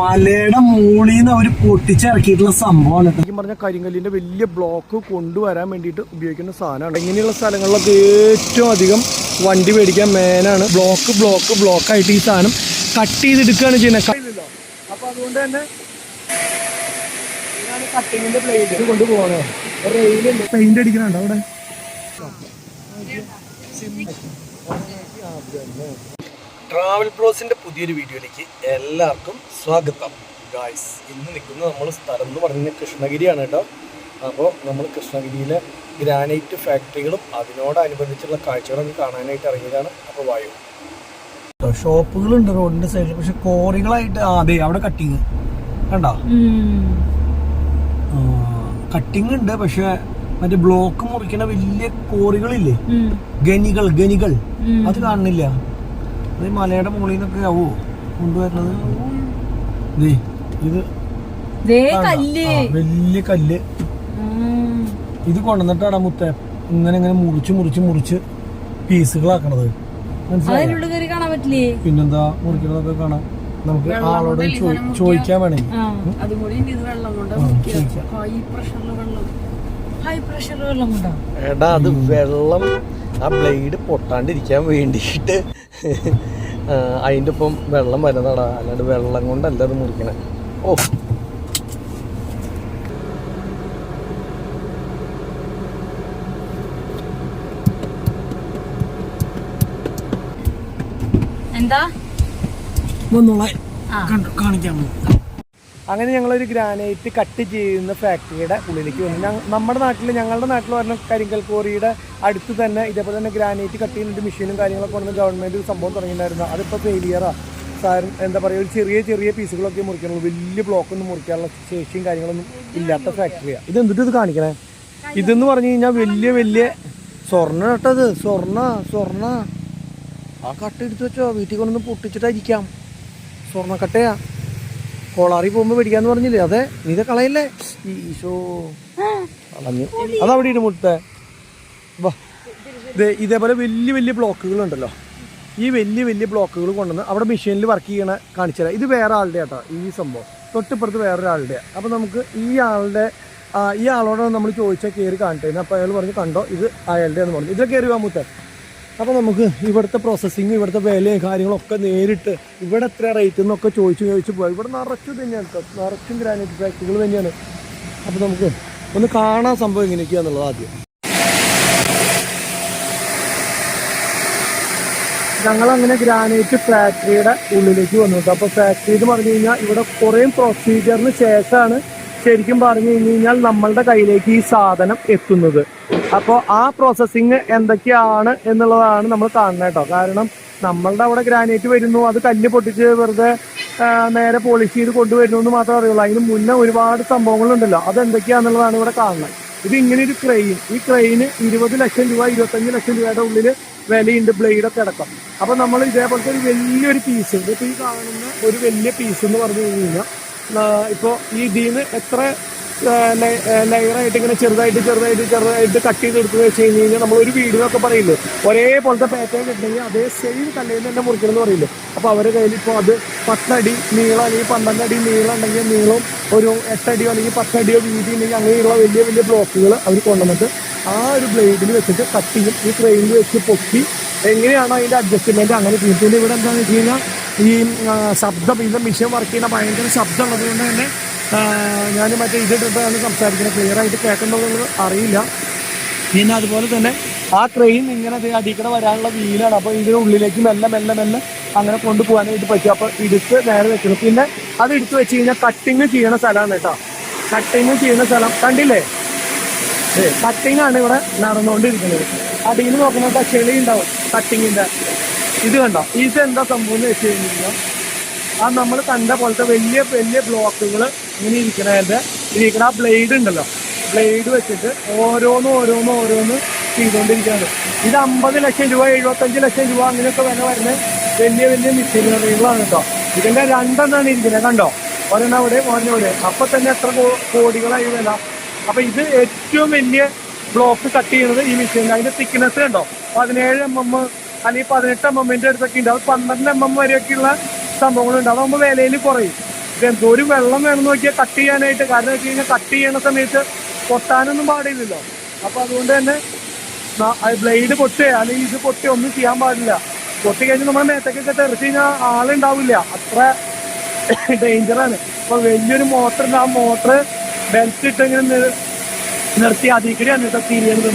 മലയുടെ മുകളിൽ നിന്ന് അവർ പൊട്ടിച്ചിറക്കിയിട്ടുള്ള സംഭവമാണ് ഈ പറഞ്ഞ കരിങ്കല്ലിന്റെ വലിയ ബ്ലോക്ക് കൊണ്ടുവരാൻ വേണ്ടിയിട്ട് ഉപയോഗിക്കുന്ന സാധനമാണ്. ഇങ്ങനെയുള്ള സ്ഥലങ്ങളിലൊക്കെ ഏറ്റവും അധികം വണ്ടി മേടിക്കാൻ മേനാണ് ബ്ലോക്ക് ബ്ലോക്ക് ബ്ലോക്ക് ആയിട്ട് ഈ സാധനം കട്ട് ചെയ്തെടുക്കുകയാണ് ചെയ്യുന്നത്. അപ്പൊ അതുകൊണ്ട് തന്നെ കട്ടിങ്ങിന്റെ കൊണ്ടുപോകണേ പെയിന്റ് അടിക്കണുണ്ടോ അവിടെ? ട്രാവൽ ബ്രോസിന്റെ പുതിയൊരു വീഡിയോയിലേക്ക് എല്ലാവർക്കും സ്വാഗതം. ഗായ്സ് ഇന്ന് നിൽക്കുന്നത് നമ്മൾ സ്ഥലം എന്ന് പറയുന്നത് കൃഷ്ണഗിരിയാണ് കേട്ടോ. അപ്പോൾ നമ്മൾ കൃഷ്ണഗിരിയിലെ ഗ്രാനൈറ്റ് ഫാക്ടറികളും അതിനോടനുബന്ധിച്ചുള്ള കാഴ്ചകളും കാണാനായിട്ട് ഇറങ്ങിയതാണ്. അപ്പോൾ വായു. ഷോപ്പുകളുണ്ട് റോഡിന്റെ സൈഡിൽ പക്ഷെ കോറികളായിട്ട് അതെ അവിടെ കട്ടിങ് കണ്ടോ? കട്ടിങ് ഉണ്ട് പക്ഷെ മറ്റേ ബ്ലോക്ക് മുറിക്കണ വലിയ കോറികളില്ലേ? ഗനികൾ ഗനികൾ അത് കാണുന്നില്ല. അത് ഈ മലയുടെ മുകളിൽ നിന്നൊക്കെ ആവോ? കൊണ്ടുവരുന്നത്? ഇത് ദേ കാണാം. കല്ല്. വലിയ കല്ല്. ഇത് കൊണ്ടുവന്നിട്ടാണ് മുത്ത ഇങ്ങനെ ഇങ്ങനെ മുറിച്ച് മുറിച്ച് മുറിച്ച് പീസുകളാക്കണത്. മനസ്സിലായോ? അതിനുള്ളിൽ കയറി കാണാൻ പറ്റില്ലേ? പിന്നെന്താ മുറിക്കണതൊക്കെ കാണാം. നമുക്ക് ആളോട് ചോദിക്കാൻ വേണേ. ആ. അതും ഇത് വെള്ളം കൊണ്ട് ആ, ചോദിക്കാം. ഹൈ പ്രഷറിൽ വെള്ളം. ഹൈ പ്രഷർ വെള്ളം കൊണ്ടോ? എടാ അത് വെള്ളം ആ ബ്ലേഡ് പൊട്ടാണ്ടിരിക്കാൻ വേണ്ടിയിട്ട് അതിന്റെ ഒപ്പം വെള്ളം വരുന്നതാടാ. അല്ലാണ്ട് വെള്ളം കൊണ്ടല്ല അത് മുറിക്കണേ. ഓ. എന്താ? വന്നോളെ. കാണിക്കാൻ പോകും കാണിക്കാൻ അങ്ങനെ ഞങ്ങളൊരു ഗ്രാനൈറ്റ് കട്ട് ചെയ്യുന്ന ഫാക്ടറിയുടെ ഉള്ളിലേക്ക് വന്നു. നമ്മുടെ നാട്ടിൽ ഞങ്ങളുടെ നാട്ടിൽ പറഞ്ഞ കരിങ്കൽ കോറിയുടെ അടുത്ത് തന്നെ ഇതേപോലെ തന്നെ ഗ്രാനൈറ്റ് കട്ട് ചെയ്യുന്ന മെഷീനും കാര്യങ്ങളൊക്കെ കൊണ്ടുവന്ന് ഗവൺമെന്റ് ഒരു സംഭവം തുടങ്ങിയിട്ടുണ്ടായിരുന്നു. അതിപ്പോൾ ഫെയിലിയറാണ് സാർ എന്താ പറയുക ഒരു ചെറിയ ചെറിയ പീസുകളൊക്കെ മുറിക്കാനുള്ളൂ. വലിയ ബ്ലോക്കൊന്നും മുറിക്കാനുള്ള ശേഷിയും കാര്യങ്ങളൊന്നും ഇല്ലാത്ത ഫാക്ടറിയാണ് ഇത് എന്തിട്ട് ഇത് കാണിക്കണേ? ഇതെന്ന് പറഞ്ഞു കഴിഞ്ഞാൽ വലിയ വലിയ സ്വർണ കേട്ടത് സ്വർണ സ്വർണ. ആ കട്ട് എടുത്ത് വെച്ചോ. വീട്ടിൽ കൊണ്ടൊന്ന് പൊട്ടിച്ചിട്ടായിരിക്കാം സ്വർണക്കട്ടയാ. കോളാറി പോകുമ്പോ പിടിക്കാന്ന് പറഞ്ഞില്ലേ? അതെ നീ ഇത് കളയല്ലേ? ഈശോ. കളഞ്ഞു. അതവിടെ ഇട്ട് മുട്ടേ. വാ. ഇതേപോലെ വലിയ വലിയ ബ്ലോക്കുകൾ ഉണ്ടല്ലോ ഈ വലിയ വലിയ ബ്ലോക്കുകൾ കൊണ്ടുവന്ന് അവിടെ മെഷീനിൽ വർക്ക് ചെയ്യണ കാണിച്ചു തരാം ഇത് വേറെ ആളുടെ ആട്ടോ ഈ സംഭവം. തൊട്ടിപ്പുറത്ത് വേറൊരാളുടെ. അപ്പോൾ നമുക്ക് ഈ ആളുടെ ഈ ആളോട് നമ്മൾ ചോദിച്ചാൽ കയറി കാണിട്ടേ അപ്പോൾ അയാൾ പറഞ്ഞു കണ്ടോ ഇത് അയാളുടെ എന്ന് പറഞ്ഞു ഇതിൽ കയറി വാമൂത്തേ അപ്പോൾ നമുക്ക് ഇവിടുത്തെ പ്രോസസ്സിങ് ഇവിടുത്തെ വിലയും കാര്യങ്ങളൊക്കെ നേരിട്ട് ഇവിടെ എത്ര റേറ്റ് എന്നൊക്കെ ചോദിച്ചു ചോദിച്ചു പോയി. ഇവിടെ നിറച്ചു തന്നെയാണ് നിറച്ചും ഗ്രാനൈറ്റ് ഫാക്ടറികൾ തന്നെയാണ്. അപ്പോൾ നമുക്ക് ഒന്ന് കാണാൻ സംഭവം ഇങ്ങനെയൊക്കെയാണെന്നുള്ളത് ആദ്യം. ഞങ്ങൾ അങ്ങനെ ഗ്രാനൈറ്റ് ഫാക്ടറിയുടെ ഉള്ളിലേക്ക് വന്നു അപ്പോൾ ഫാക്ടറി എന്ന് പറഞ്ഞു കഴിഞ്ഞാൽ ഇവിടെ കുറേ പ്രൊസീജിയറിന് ശേഷമാണ് ശരിക്കും പറഞ്ഞു കഴിഞ്ഞു കഴിഞ്ഞാൽ നമ്മളുടെ കയ്യിലേക്ക് ഈ സാധനം എത്തുന്നത്. അപ്പോൾ ആ പ്രോസസ്സിങ് എന്തൊക്കെയാണ് എന്നുള്ളതാണ് നമ്മൾ കാണുന്നത് കേട്ടോ. കാരണം നമ്മളുടെ അവിടെ ഗ്രാനൈറ്റ് വരുന്നു അത് കല്ല് പൊട്ടിച്ച് വെറുതെ നേരെ പോളിഷ് ചെയ്ത് കൊണ്ടുവരുന്നു എന്ന് മാത്രമേ അറിയുള്ളൂ. അതിന് മുന്നേ ഒരുപാട് സംഭവങ്ങളുണ്ടല്ലോ. അത് എന്തൊക്കെയാണെന്നുള്ളതാണ് ഇവിടെ കാണുന്നത്. ഇത് ഇങ്ങനെ ഒരു ക്രെയിൻ ഈ ക്രെയിന് ഇരുപത് ലക്ഷം രൂപ ഇരുപത്തഞ്ച് ലക്ഷം രൂപയുടെ ഉള്ളിൽ വിലയുണ്ട് ബ്ലേഡൊക്കെ അടക്കം. അപ്പൊ നമ്മൾ ഇതേപോലത്തെ ഒരു വലിയൊരു പീസ് ഇതിപ്പോൾ ഈ കാണുന്ന ഒരു വലിയ പീസ് എന്ന് പറഞ്ഞു കഴിഞ്ഞു കഴിഞ്ഞാൽ ഇപ്പോൾ ഈ ഇതിന്ന് എത്ര ലെയറായിട്ട് ഇങ്ങനെ ചെറുതായിട്ട് ചെറുതായിട്ട് ചെറുതായിട്ട് കട്ട് ചെയ്ത് എടുത്ത് വെച്ച് കഴിഞ്ഞ് കഴിഞ്ഞാൽ നമ്മൾ ഒരു വീഡിയോ ഒക്കെ പറയില്ലേ ഒരേപോലത്തെ പാറ്റേൺ ഉണ്ടെങ്കിൽ അതേ സെയിം കല്ലയിൽ തന്നെ മുറിക്കണം എന്ന് പറയില്ലേ അപ്പോൾ അവരുടെ കയ്യിൽ ഇപ്പോൾ അത് പത്തടി നീളം അല്ലെങ്കിൽ പന്ത്രണ്ട് അടി നീളം ഉണ്ടെങ്കിൽ നീളം ഒരു എട്ടടിയോ അല്ലെങ്കിൽ പത്തടിയോ വീതി ഉണ്ടെങ്കിൽ അങ്ങനെയുള്ള വലിയ വലിയ ബ്ലോക്കുകൾ അവർ കൊണ്ടുവന്നിട്ട് ആ ഒരു ബ്ലേഡിൽ വെച്ചിട്ട് കട്ട് ചെയ്യും. ഈ ട്രെയിനിൽ വെച്ച് പൊക്കി എങ്ങനെയാണോ അതിന്റെ അഡ്ജസ്റ്റ്മെന്റ് അങ്ങനെ പിന്നെ ഇവിടെ എന്താണെന്ന് വെച്ച് കഴിഞ്ഞാൽ ഈ ശബ്ദം ഇത് മിഷൻ വർക്ക് ചെയ്യുന്ന ഭയങ്കര ശബ്ദം ഉള്ളത് കൊണ്ട് തന്നെ ഞാൻ മറ്റേ ഇതിട്ടിട്ടാണ് സംസാരിക്കുന്നത്. ക്ലിയർ ആയിട്ട് അറിയില്ല. പിന്നെ അതുപോലെ തന്നെ ആ ട്രെയിൻ ഇങ്ങനെ ദേ അടിക്കട വരാനുള്ള വീലാണ്. അപ്പോൾ ഇതിന് ഉള്ളിലേക്ക് മെല്ലെ മെല്ലെ മെല്ലെ അങ്ങനെ കൊണ്ടുപോകാനായിട്ട് പറ്റും. അപ്പോൾ ഇടുത്ത് നേരെ വെക്കണം. പിന്നെ അത് എടുത്ത് വെച്ച് കഴിഞ്ഞാൽ കട്ടിങ് ചെയ്യണ സ്ഥലമാണ് കേട്ടോ. കട്ടിങ് ചെയ്യുന്ന സ്ഥലം. കണ്ടില്ലേ? കട്ടിങ് ആണ് ഇവിടെ നടന്നുകൊണ്ടിരിക്കുന്നത്. അടിയിൽ നോക്കുമ്പോൾ ചെളി ഉണ്ടാവും. കട്ടിങ്ങിന്റെ ഇത് കണ്ടോ? ഇത് എന്താ സംഭവം എന്ന് വെച്ച് കഴിഞ്ഞാൽ ആ നമ്മൾ കണ്ട പോലത്തെ വലിയ വലിയ ബ്ലോക്കുകൾ ഇങ്ങനെ ഇരിക്കണതിന്റെ ഇരിക്കണ ആ ബ്ലേഡ് ഉണ്ടല്ലോ ബ്ലേഡ് വെച്ചിട്ട് ഓരോന്ന് ഓരോന്ന് ഓരോന്ന് ചെയ്തുകൊണ്ടിരിക്കുകയാണ് ഇത് അമ്പത് ലക്ഷം രൂപ എഴുപത്തഞ്ച് ലക്ഷം രൂപ അങ്ങനെയൊക്കെ വില വരുന്ന വലിയ വലിയ മെഷീനറികളാണ് കേട്ടോ. ഇതിന്റെ രണ്ടെണ്ണാണ് ഇരിക്കുന്നത് കണ്ടോ? ഒരെണ്ണം അവിടെ ഒരെണ്ണവിടെ അപ്പൊ തന്നെ എത്ര കോടികളായി വില അപ്പൊ ഇത് ഏറ്റവും വലിയ ബ്ലോക്ക് കട്ട് ചെയ്യുന്നത് ഈ മെഷീൻ അതിന്റെ തിക്നെസ് കണ്ടോ? പതിനേഴ് എം എം അല്ലെങ്കിൽ പതിനെട്ട് എം എമ്മിന്റെ അടുത്തൊക്കെ ഉണ്ട്. അത് പന്ത്രണ്ട് എം എം വരെയൊക്കെയുള്ള സംഭവങ്ങളുണ്ട്. അതാകുമ്പോൾ വിലയിൽ കുറയും. എന്തോരം വെള്ളം വേണം നോക്കിയാൽ കട്ട് ചെയ്യാനായിട്ട്. കാരണം വെച്ച് കഴിഞ്ഞാൽ കട്ട് ചെയ്യുന്ന സമയത്ത് പൊട്ടാനൊന്നും പാടില്ലല്ലോ. അപ്പൊ അതുകൊണ്ട് തന്നെ ബ്ലേഡ് പൊട്ടുക അല്ലെങ്കിൽ ഇത് പൊട്ടി ഒന്നും ചെയ്യാൻ പാടില്ല. പൊട്ടി കഴിഞ്ഞ് നമ്മുടെ മേത്തക്കൊക്കെ തെറിച്ച് കഴിഞ്ഞാൽ ആളുണ്ടാവില്ല. അത്ര ഡേഞ്ചറാണ് അപ്പൊ വലിയൊരു മോട്ടർ ഉണ്ട്. ആ മോട്ടർ ബെൽറ്റ് ഇട്ട് ഇങ്ങനെ നിർത്തി. അതിൽ കൂടിയാണ് കേട്ടോ തിരിയണത്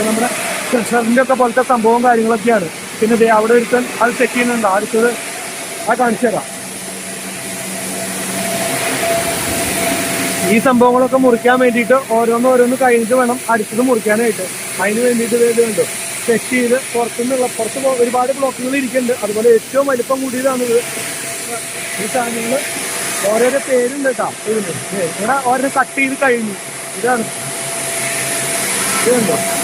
നമ്മുടെ പ്രഷറിന്റെ ഒക്കെ പോലത്തെ സംഭവം കാര്യങ്ങളൊക്കെയാണ്. പിന്നെ ദേ അവിടെ ഒരുത്തൻ അത് ചെക്ക് ചെയ്യുന്നുണ്ട്. അടുത്തത് ആ കാണിച്ചു തരാം. ഈ സംഭവങ്ങളൊക്കെ മുറിക്കാൻ വേണ്ടിയിട്ട് ഓരോന്ന് ഓരോന്ന് കഴിഞ്ഞിട്ട് വേണം അടുത്തത് മുറിക്കാനായിട്ട്. അതിന് വേണ്ടിയിട്ട് കണ്ടു? ചെക്ക് ചെയ്ത് പുറത്തുനിന്നുള്ള പുറത്ത് ഒരുപാട് ബ്ലോക്കുകൾ ഇരിക്കുന്നുണ്ട്. അതുപോലെ ഏറ്റവും വലിപ്പം കൂടിയതാണ് ഇത്. ഈ സാധനങ്ങൾ ഓരോരോ പേരുണ്ട് കേട്ടോ ഇതിന്. ഇവിടെ ഓരോ കട്ട് ചെയ്ത് കഴിഞ്ഞു. ഇതാണ്. ഇത് കണ്ടോ? ഇത്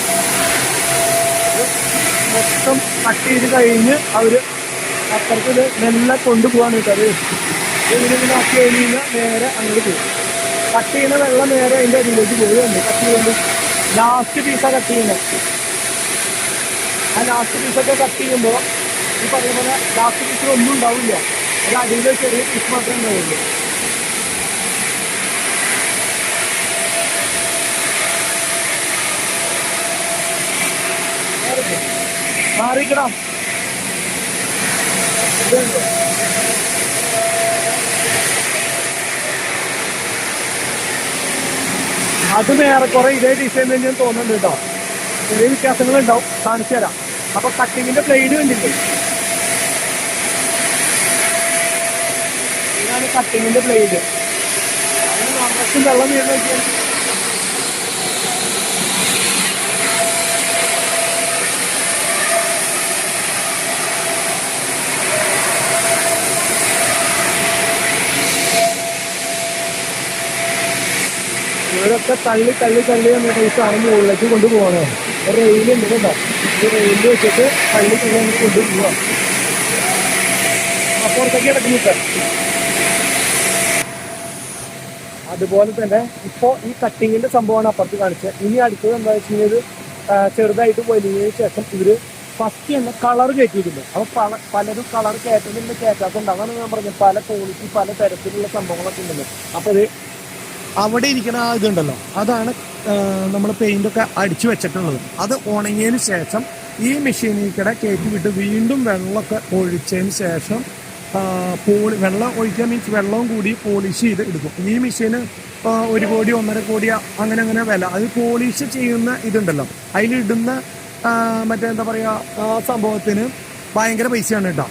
മൊത്തം കട്ട് ചെയ്ത് കഴിഞ്ഞ് അവർ അപ്പുറത്ത് ഇത് മെല്ലെ കൊണ്ടുപോകാണ് കേട്ടോ അത്. ഇങ്ങനെ ഇങ്ങനെ ആക്കി കഴിഞ്ഞ് കഴിഞ്ഞാൽ നേരെ അങ്ങോട്ട് പോകും കട്ട് ചെയ്യുന്ന വെള്ളം നേരെ അതിന്റെ അടിയിലേക്ക് പോവുകയുണ്ട് കട്ട് ചെയ്യുന്നത് ലാസ്റ്റ് പീസാണ് കട്ട് ചെയ്യുന്നത്. ആ ലാസ്റ്റ് പീസൊക്കെ കട്ട് ചെയ്യുമ്പോൾ ഈ പറഞ്ഞ പോലെ ലാസ്റ്റ് പീസിൽ ഒന്നും ഉണ്ടാവില്ല. അത് അടിയിലെ ചെറിയ പീസ് മാത്രമേ ഉണ്ടാവുള്ളൂ. മാറിക്കണം. അതും ഏറെക്കുറെ ഇതേ ഡിസൈൻ തന്നെയാണ് തോന്നുന്നുണ്ട് കേട്ടോ. ചെറിയ വ്യത്യാസങ്ങൾ ഉണ്ടാവും കാണിച്ചു തരാം. അപ്പൊ കട്ടിങ്ങിന്റെ ബ്ലേഡ് കണ്ടില്ലേ? ഇതാണ് കട്ടിങ്ങിന്റെ ബ്ലേഡ് വെള്ളം വീണ് നോക്കിയാൽ തള്ളി തള്ളി തള്ളി തള്ളി എന്നിട്ട് ഉള്ളിലേക്ക് കൊണ്ടുപോകണം ഒരു റെയിൽ ഉണ്ട് കേട്ടോ. ഈ റെയിൽ വെച്ചിട്ട് തള്ളി തള്ളി നമുക്ക് കൊണ്ടുപോകാം അതുപോലെ തന്നെ ഇപ്പോ ഈ കട്ടിങ്ങിന്റെ സംഭവമാണ് അപ്പുറത്ത് കാണിച്ചത്. ഇനി അടുത്തത് എന്താ വെച്ച് കഴിഞ്ഞാൽ ചെറുതായിട്ട് വലിയതിനു ശേഷം ഇവർ ഫസ്റ്റ് തന്നെ കളർ കയറ്റിയിട്ടുണ്ട്. അപ്പൊ പല പലരും കളർ കയറ്റുന്നുണ്ട് കയറ്റാത്തുണ്ട് അങ്ങനെ ഞാൻ പറഞ്ഞു പല ക്വാളിറ്റി പല തരത്തിലുള്ള സംഭവങ്ങളൊക്കെ ഉണ്ടല്ലോ അപ്പൊ ഇത് അവിടെ ഇരിക്കുന്ന ആ ഇതുണ്ടല്ലോ. അതാണ് നമ്മൾ പെയിന്റ് ഒക്കെ അടിച്ചു വെച്ചിട്ടുള്ളത്. അത് ഉണങ്ങിയതിന് ശേഷം ഈ മെഷീനിൽ കൂടെ കയറ്റി വിട്ട് വീണ്ടും വെള്ളമൊക്കെ ഒഴിച്ചതിന് ശേഷം പോളി വെള്ളം ഒഴിക്കുക മീൻസ് വെള്ളവും കൂടി പോളിഷ് ചെയ്ത് എടുക്കും. ഈ മെഷീന് ഒരു കോടി ഒന്നര കോടി അങ്ങനെ അങ്ങനെ വില. അത് പോളിഷ് ചെയ്യുന്ന ഇതുണ്ടല്ലോ. അതിലിടുന്ന മറ്റേ എന്താ പറയുക ആ സംഭവത്തിന് ഭയങ്കര പൈസയാണ് കേട്ടോ.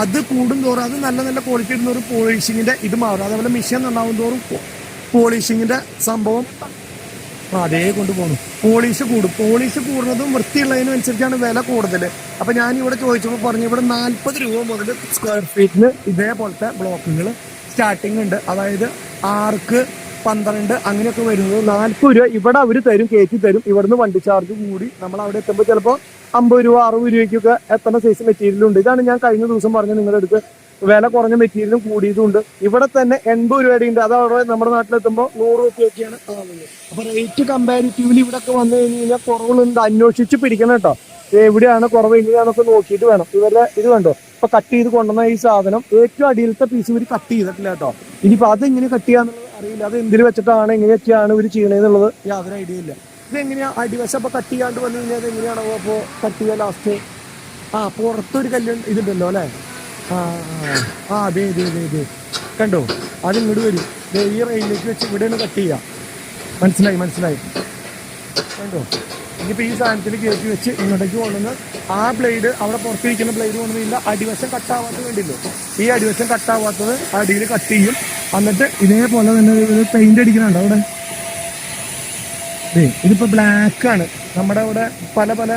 അത് കൂടും തോറും അത് നല്ല നല്ല ക്വാളിറ്റി ഇടുന്ന ഒരു പോളിഷിങ്ങിന്റെ ഇത് മാറും. അതേപോലെ മെഷീൻ നന്നാവും തോറും പോളിഷിങ്ങിന്റെ സംഭവം. അതേ കൊണ്ടുപോകുന്നു പോളിഷ് കൂടും. പോളിഷ് കൂടുന്നതും വൃത്തിയുള്ളതിനനുസരിച്ചാണ് വില കൂടുതൽ അപ്പൊ ഞാൻ ഇവിടെ ചോദിച്ചപ്പോൾ പറഞ്ഞു ഇവിടെ നാൽപ്പത് രൂപ മുതൽ സ്ക്വയർ ഫീറ്റിന് ഇതേപോലത്തെ ബ്ലോക്കുകൾ സ്റ്റാർട്ടിംഗ് ഉണ്ട്. അതായത് ആർക്ക് പന്ത്രണ്ട് അങ്ങനെയൊക്കെ വരുന്നത് നാൽപ്പത് രൂപ ഇവിടെ അവർ തരും കയറ്റി തരും. ഇവിടുന്ന് വണ്ടി ചാർജ് കൂടി നമ്മൾ അവിടെ എത്തുമ്പോൾ ചിലപ്പോൾ അമ്പത് രൂപ അറുപത് രൂപയ്ക്കൊക്കെ എത്തുന്ന സൈസ് മെറ്റീരിയൽ ഉണ്ട്. ഇതാണ് ഞാൻ കഴിഞ്ഞ ദിവസം പറഞ്ഞ നിങ്ങളുടെ അടുത്ത് വില കുറഞ്ഞ മെറ്റീരിയലും കൂടിയതുണ്ട് ഇവിടെ തന്നെ എൺപത് രൂപയുടെ ഉണ്ട് അത് അവിടെ നമ്മുടെ നാട്ടിലെത്തുമ്പോൾ നൂറ് രൂപയൊക്കെയാണ് ആവുന്നത് അപ്പൊ റേറ്റ് കമ്പാരിറ്റീവ്ലി ഇവിടെ ഒക്കെ വന്നു കഴിഞ്ഞ് കഴിഞ്ഞാൽ കുറവുണ്ട് അന്വേഷിച്ച് പിടിക്കണം കേട്ടോ. എവിടെയാണ് കുറവ് എങ്ങനെയാണെന്നൊക്കെ നോക്കിയിട്ട് വേണം. ഇവരുടെ ഇത് കണ്ടോ? ഇപ്പൊ കട്ട് ചെയ്ത് കൊണ്ടുവന്ന ഈ സാധനം ഏറ്റവും അടിയിലത്തെ പീസ് ഇവർ കട്ട് ചെയ്തിട്ടില്ല കേട്ടോ. ഇനിയിപ്പോ അത് എങ്ങനെ കട്ട് ചെയ്യാന്നുള്ളത് അറിയില്ല. അത് എന്തിൽ വെച്ചിട്ടാണ് എങ്ങനെയൊക്കെയാണ് ഇവർ ചെയ്യണേന്നുള്ളത് യാതൊരു ഐഡിയ ഇല്ല. ഇത് എങ്ങനെയാ അടിവശം അപ്പൊ കട്ട് ചെയ്യാണ്ട് വന്നു കഴിഞ്ഞാൽ എങ്ങനെയാണോ അപ്പോ കട്ട് ചെയ്യാൻ ലാസ്റ്റ് ആ പുറത്തൊരു കല്ല് ഇതുണ്ടല്ലോ അല്ലേ? ആ ആ, അതെ അതെ അതെ കണ്ടോ? അത് ഇങ്ങോട്ട് വരും. ദേ ഈ റെയിലേക്ക് വെച്ച് ഇവിടെയാണ് കട്ട് ചെയ്യാം. മനസ്സിലായി മനസ്സിലായി? കണ്ടോ? ഇനിയിപ്പോൾ ഈ സാധനത്തിൽ കയറ്റി വെച്ച് ഇങ്ങോട്ടേക്ക് കൊണ്ടുവന്ന് ആ ബ്ലേഡ് അവിടെ പുറത്തിരിക്കുന്ന ബ്ലേഡ് കൊണ്ടുവന്നില്ല. അടിവശം കട്ടാവാത്തത് വേണ്ടില്ലോ ഈ അടിവശം കട്ടാവാത്തത് അടിയിൽ കട്ട് ചെയ്യും. എന്നിട്ട് ഇതേപോലെ തന്നെ ഒരു പെയിന്റ് അടിക്കുന്നുണ്ട് അവിടെ. ഇതിപ്പോൾ ഇതിപ്പോ ബ്ലാക്ക് ആണ്. നമ്മുടെ ഇവിടെ പല പല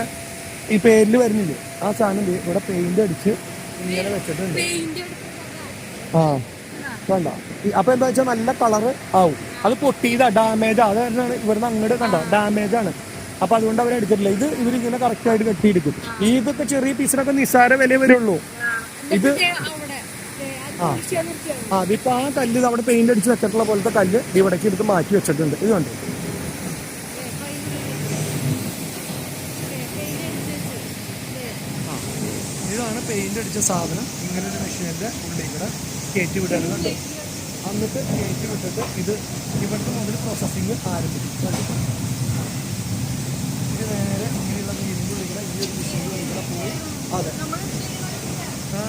ഈ പേരിൽ വരുന്നില്ലേ? ആ സാധനം ഇവിടെ പെയിന്റ് അടിച്ച് ഇങ്ങനെ വെച്ചിട്ടുണ്ട്. ആ വേണ്ട. അപ്പൊ എന്താ വെച്ചാൽ നല്ല കളറ് ആവും. അത് പൊട്ടിയതാ ഡാമേജ് അത് കാരണമാണ് ഇവിടുന്ന് അങ്ങോട്ട് കണ്ടോ? ഡാമേജ് ആണ്. അപ്പൊ അതുകൊണ്ട് അവർ എടുത്തിട്ടില്ല. ഇത് ഇവരിങ്ങനെ കറക്റ്റ് ആയിട്ട് കെട്ടിയെടുക്കും. ഈ ഇതൊക്കെ ചെറിയ പീസിനൊക്കെ നിസ്സാര വില വരുള്ളൂ. ഇത് ആ. ആ അതിപ്പോ ആ കല്ല് അവിടെ പെയിന്റ് അടിച്ച് വെച്ചിട്ടുള്ള പോലത്തെ കല്ല് ഇവിടേക്ക് എടുത്ത് മാറ്റി വെച്ചിട്ടുണ്ട്. ഇത് കണ്ടോ? പെയിന്റ് അടിച്ച സാധനം ഇങ്ങനെ ഒരു മെഷീന്റെ ഉള്ളിൽ കൂടെ കയറ്റി വിടേണ്ടതുണ്ട് എന്നിട്ട് കയറ്റി വിട്ടിട്ട് ഇത് ഇവിടുത്തെ മുതൽ പ്രോസസ്സിങ് ആരംഭിക്കും? ഇത് നേരെ ഇങ്ങനെയുള്ള ഇരുമ്പ് കൂടെ ഈ ഒരു മെഷീൻ കൂടെ പോയി അതെ. ആ.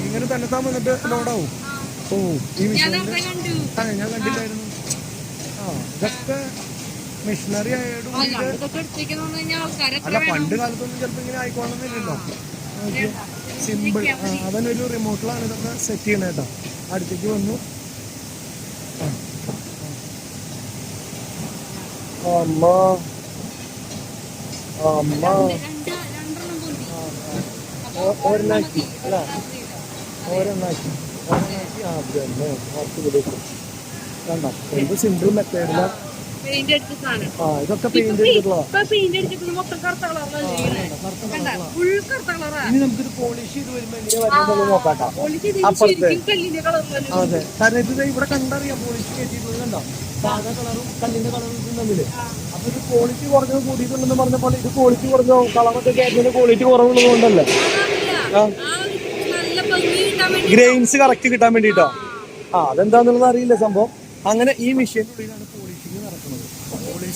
ഇങ്ങനെ തന്നെ താൻ വന്നിട്ട് ലോഡാവും ഓ ഈ മെഷീനിന്റെ ആ ഞാൻ കണ്ടില്ലായിരുന്നു. ആ ഇതൊക്കെ മെഷീനറി ആയതുകൊണ്ട് അല്ല പണ്ട് കാലത്തൊന്നും ചിലപ്പോൾ ഇങ്ങനെ ആയിക്കോളണമെന്നില്ലല്ലോ. സിമ്പിൾ. അവനൊരു റിമോട്ടിലാണ് ഇതൊക്കെ സെറ്റ് ചെയ്യുന്നത് കേട്ടോ. അടുത്തേക്ക് വന്നു. അമ്മ. അമ്മ. ഒരെണ്ണാക്കി അല്ല. ഒരെണ്ണാക്കി ഒരെണ്ണാക്കി ആ അത് തന്നെ പുറത്ത് വിളിക്കും വേണ്ട എന്ത് സിമ്പിൾ മെത്തേഡില പെയിന്റ് അടിച്ച സാധനം ആ ഇതൊക്കെ പെയിന്റ് ഇപ്പൊ പെയിന്റ് അടിച്ചപ്പോ മൊത്തം കറുത്ത കളറല്ലേ ഫുൾ കറുത്ത കളറാണ് നമുക്കിത് പോളിഷ് ചെയ്ത് വരുമ്പോ അതെ. കാരണം ഇത് ഇവിടെ കണ്ടറിയാം പോളിഷ് കയറ്റിയിട്ടുള്ളത് കണ്ടോ? സാധാ കളറും കല്ലിന്റെ കളറും അപ്പൊ ഇത് ക്വാളിറ്റി കുറഞ്ഞത് കൂടിയിട്ടുണ്ടെന്ന് പറഞ്ഞപ്പോൾ ഇത് ക്വാളിറ്റി കുറഞ്ഞ കളറൊക്കെ ക്വാളിറ്റി കുറവുള്ളത് കൊണ്ടല്ലേ? ഗ്രെയിൻസ് കറക്റ്റ് കിട്ടാൻ വേണ്ടിട്ടോ. ആ. അതെന്താന്നുള്ളത് അറിയില്ല സംഭവം. അങ്ങനെ ഈ നടക്കുന്നത്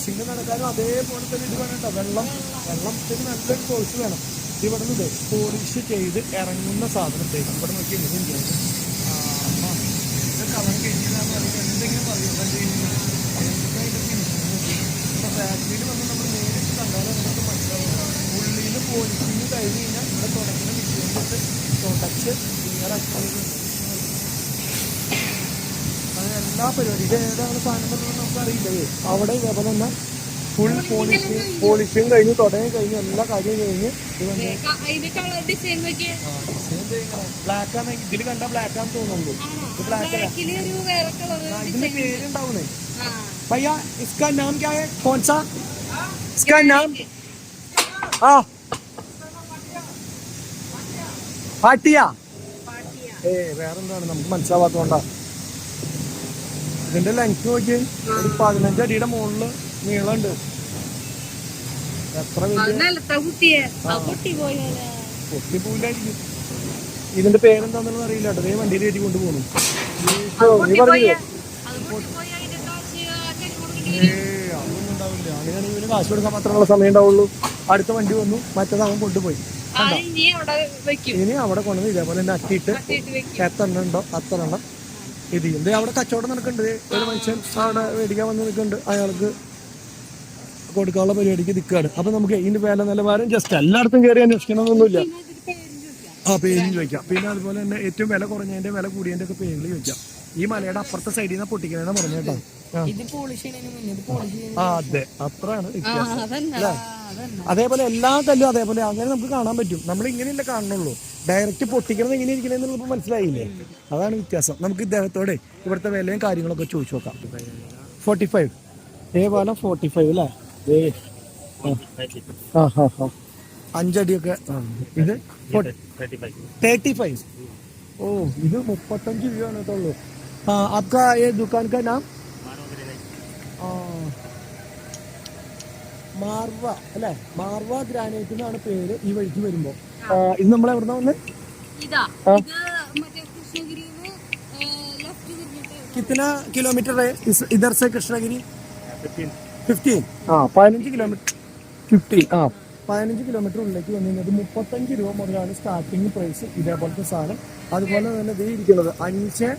പോളിഷിങ് നടക്കാനും അതേപോലെ തന്നെ ഇത് വേണം കേട്ടോ. വെള്ളം വെള്ളത്തിന് നല്ലൊരു കോഴ്സ് വേണം. ഇവിടെ നിന്ന് പോളിഷ് ചെയ്ത് ഇറങ്ങുന്ന സാധനത്തെ ഇവിടെ നോക്കി കളർ പറയുമ്പോൾ എന്തെങ്കിലും പറയുമോ കണ്ടു കഴിഞ്ഞാൽ ഫാക്ടറിയിൽ വന്ന് നമ്മൾ നേരിട്ട് കണ്ടാലേ നമുക്ക് മനസ്സിലാവും ഉള്ളിൽ പോളിഷിങ് കഴിഞ്ഞ് കഴിഞ്ഞാൽ ഇവിടെ തുടങ്ങുന്ന മെഷീനിലിട്ട് തുടച്ച് എല്ലാ പരിപാടി ഇത് ഏതാണ് സാധനം എന്നുള്ളത് നമുക്ക് അറിയില്ലേ അവിടെ ഇതേപോലെ തന്നെ ഫുൾ പോളിഷിങ് പോളിഷിങ് കഴിഞ്ഞ് തുടങ്ങി കഴിഞ്ഞ് എല്ലാ കാര്യവും കഴിഞ്ഞ് ഇത് വന്ന് അതിന്റെ കളർ ഡിസൈൻ നോക്കിയേ ബ്ലാക്ക് ആണ് ഇതിൽ കണ്ട ബ്ലാക്ക് ആണെന്ന് തോന്നുള്ളൂ ഇത് ബ്ലാക്ക് അല്ല ബ്ലാക്കില് ഒരു വേറെ കളർ ഇതിന്റെ പേരുണ്ടാവുന്നേ ആ भैया इसका नाम क्या है कौन सा इसका नाम हाँ പാട്ടിയ ഏ വേറെന്താണ് നമുക്ക് മനസ്സിലാവാത്തോണ്ടാ ഇതിന്റെ ലെങ്ത് നോക്കി ഒരു പതിനഞ്ച് അടിയുടെ മുകളിൽ നീളമുണ്ട്. എത്ര അത് വലിയ നിലത്ത കുട്ടിയെ കുട്ടി? പോയാലേ? പൊട്ടിപ്പൂലായിരിക്കും ഇതിന്റെ പേരെന്താന്നുള്ളത് അറിയില്ല കേട്ടോ. ദേ വണ്ടിയിൽ കയറ്റി കൊണ്ടുപോകുന്നു നീ പറഞ്ഞില്ലേ? പൊട്ടി അതൊന്നും ഉണ്ടാവില്ല. അങ്ങനെയാണെങ്കിൽ ഇവന് കാശ് കൊടുക്കാൻ മാത്രമുള്ള സമയം ഉണ്ടാവുള്ളൂ. അടുത്ത വണ്ടി വന്നു. മറ്റേത് അവൻ കൊണ്ടുപോയി ഇനി അവിടെ കൊണ്ടുവന്ന് ഇതേപോലെ തന്നെ അട്ടിയിട്ട് എത്ര എണ്ണം ഉണ്ടോ അത്ര എണ്ണം ഇത് ചെയ്യും ദേ അവിടെ കച്ചവടം നടക്കുന്നുണ്ട്. ഒരു മനുഷ്യൻ അവിടെ മേടിക്കാൻ വന്ന് നിൽക്കുന്നുണ്ട്. അയാൾക്ക് കൊടുക്കാനുള്ള പരിപാടിക്ക് നിൽക്കുകയാണ്. അപ്പൊ നമുക്ക് ഇതിന്റെ വില നിലവാരം ജസ്റ്റ് എല്ലായിടത്തും കയറി അന്വേഷിക്കണമെന്നൊന്നുമില്ല. ആ പേരും ചോദിക്കാം. പിന്നെ അതുപോലെ തന്നെ ഏറ്റവും വില കുറഞ്ഞതിന്റെ വില കൂടിയതിന്റെ ഒക്കെ പേരിൽ ചോദിക്കാം. ഈ മലയുടെ അപ്പുറത്തെ സൈഡിൽ നിന്ന് പൊട്ടിക്കുന്നതെന്ന് പറഞ്ഞു കേട്ടോ. ഇത് അതെ. അത്രയാണ് വ്യത്യാസം. അതേപോലെ എല്ലാ കല്ലും അതേപോലെ അങ്ങനെ നമുക്ക് കാണാൻ പറ്റും. നമ്മൾ ഇങ്ങനെയല്ലേ കാണുന്നുള്ളൂ. ഡയറക്റ്റ് പൊട്ടിക്കണത് എങ്ങനെ ഇരിക്കണെന്ന് മനസ്സിലായില്ലേ? അതാണ് വ്യത്യാസം. നമുക്ക് ഇദ്ദേഹത്തോടെ ഇവിടുത്തെ വിലയും കാര്യങ്ങളൊക്കെ ചോദിച്ചു നോക്കാം. ഫോർട്ടി ഫൈവ് ഏപോലെ ഫോർട്ടി ഫൈവ് അല്ലേ ഏ അഞ്ചടിയൊക്കെ. ഇത് തേർട്ടി ഫൈവ് ഓ ഇത് മുപ്പത്തഞ്ച് രൂപ ആണ് കേട്ടോ ആ അബ്കാ ഏ ദുക്കാൻ കാ നാം? മാർവ അല്ലെ? മാർവ ഗ്രാനൈറ്റ് എന്നാണ് പേര് ഈ വഴിക്ക് വരുമ്പോ. ഇത് നമ്മൾ എവിടെ വന്ന്? കിത്തന കിലോമീറ്റർ ഇധർ സെ കൃഷ്ണഗിരി? ഫിഫ്റ്റീൻ ആ പതിനഞ്ച് കിലോമീറ്റർ ഫിഫ്റ്റീൻ ആ പതിനഞ്ച് കിലോമീറ്റർ ഉള്ളിലേക്ക് വന്നു കഴിഞ്ഞാൽ മുപ്പത്തഞ്ച് രൂപ മുതലാണ് സ്റ്റാർട്ടിങ് പ്രൈസ് ഇതേപോലത്തെ സാധനം. അതുപോലെ തന്നെ ഇതേ ഇരിക്കുന്നത് അഞ്ച്